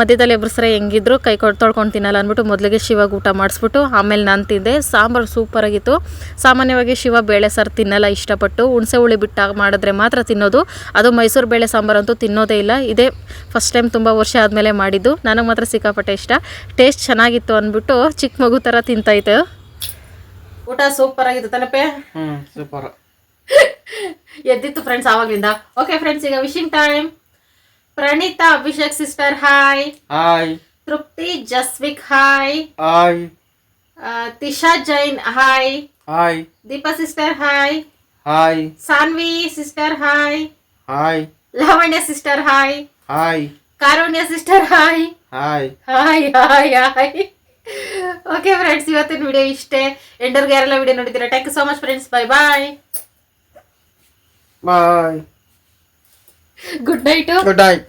ಮಧ್ಯದಲ್ಲಿ ಮಧ್ಯದಲ್ಲಿ ಸರ ಹೆಂಗಿದ್ರು ಕೈ ಕೊಟ್ಟು ತೊಳ್ಕೊಂಡು ತಿನ್ನಲ್ಲ ಅಂದ್ಬಿಟ್ಟು ಮೊದಲಿಗೆ ಶಿವಾಗ ಊಟ ಮಾಡಿಸ್ಬಿಟ್ಟು ಆಮೇಲೆ ನಾನು ತಿಂದೆ. ಸಾಂಬಾರು ಸೂಪರಾಗಿತ್ತು ಸಾಮಾನ್ಯವಾಗಿ ಶಿವ ಬೇಳೆ ಸಾರು ತಿನ್ನಲ್ಲ, ಇಷ್ಟಪಟ್ಟು. ಹುಣಸೆ ಹುಳಿ ಬಿಟ್ಟು ಮಾಡಿದ್ರೆ ಮಾತ್ರ ತಿನ್ನೋದು. ಅದು ಮೈಸೂರು ಬೇಳೆ ಸಾಂಬಾರು ಅಂತೂ ತಿನ್ನೋದೇ ಇಲ್ಲ. ಇದೇ ಫಸ್ಟ್ ಟೈಮ್ ತುಂಬ ವರ್ಷ ಆದಮೇಲೆ ಮಾಡಿದ್ದು. ನನಗೆ ಮಾತ್ರ ಸಿಕ್ಕಾಪಟ್ಟೆ ಇಷ್ಟ. ಟೇಸ್ಟ್ ಚೆನ್ನಾಗಿತ್ತು ಅಂದ್ಬಿಟ್ಟು ಚಿಕ್ಕ ಮಗು ಥರ ತಿಂತೈತೆ. ಊಟ ಸೂಪರ್ ಆಗಿತ್ತು ತಲಪೆ ಹ್ಮ್ ಸೂಪರ್. ಎದ್ದಿತ್ತು ಫ್ರೆಂಡ್ಸ್ ಆವಾಗ್ಲಿಂದ ಓಕೆ ಫ್ರೆಂಡ್ಸ್ ಈಗ wishing time Praneeta Abhishek sister hi hi Tripti Jasvik hi hi Tisha Jain hi hi Deepa sister hi hi Saanvi sister hi hi Lavanya sister hi hi Karunya sister hi hi hi hi hi okay friends ಇವತ್ತಿನ video ಇಷ್ಟೇ ಎಂಡರ್ಗೆ ಯಾರೆಲ್ಲ video ನೋಡಿದ್ದೀರಾ thank you so much friends bye bye bye good night good night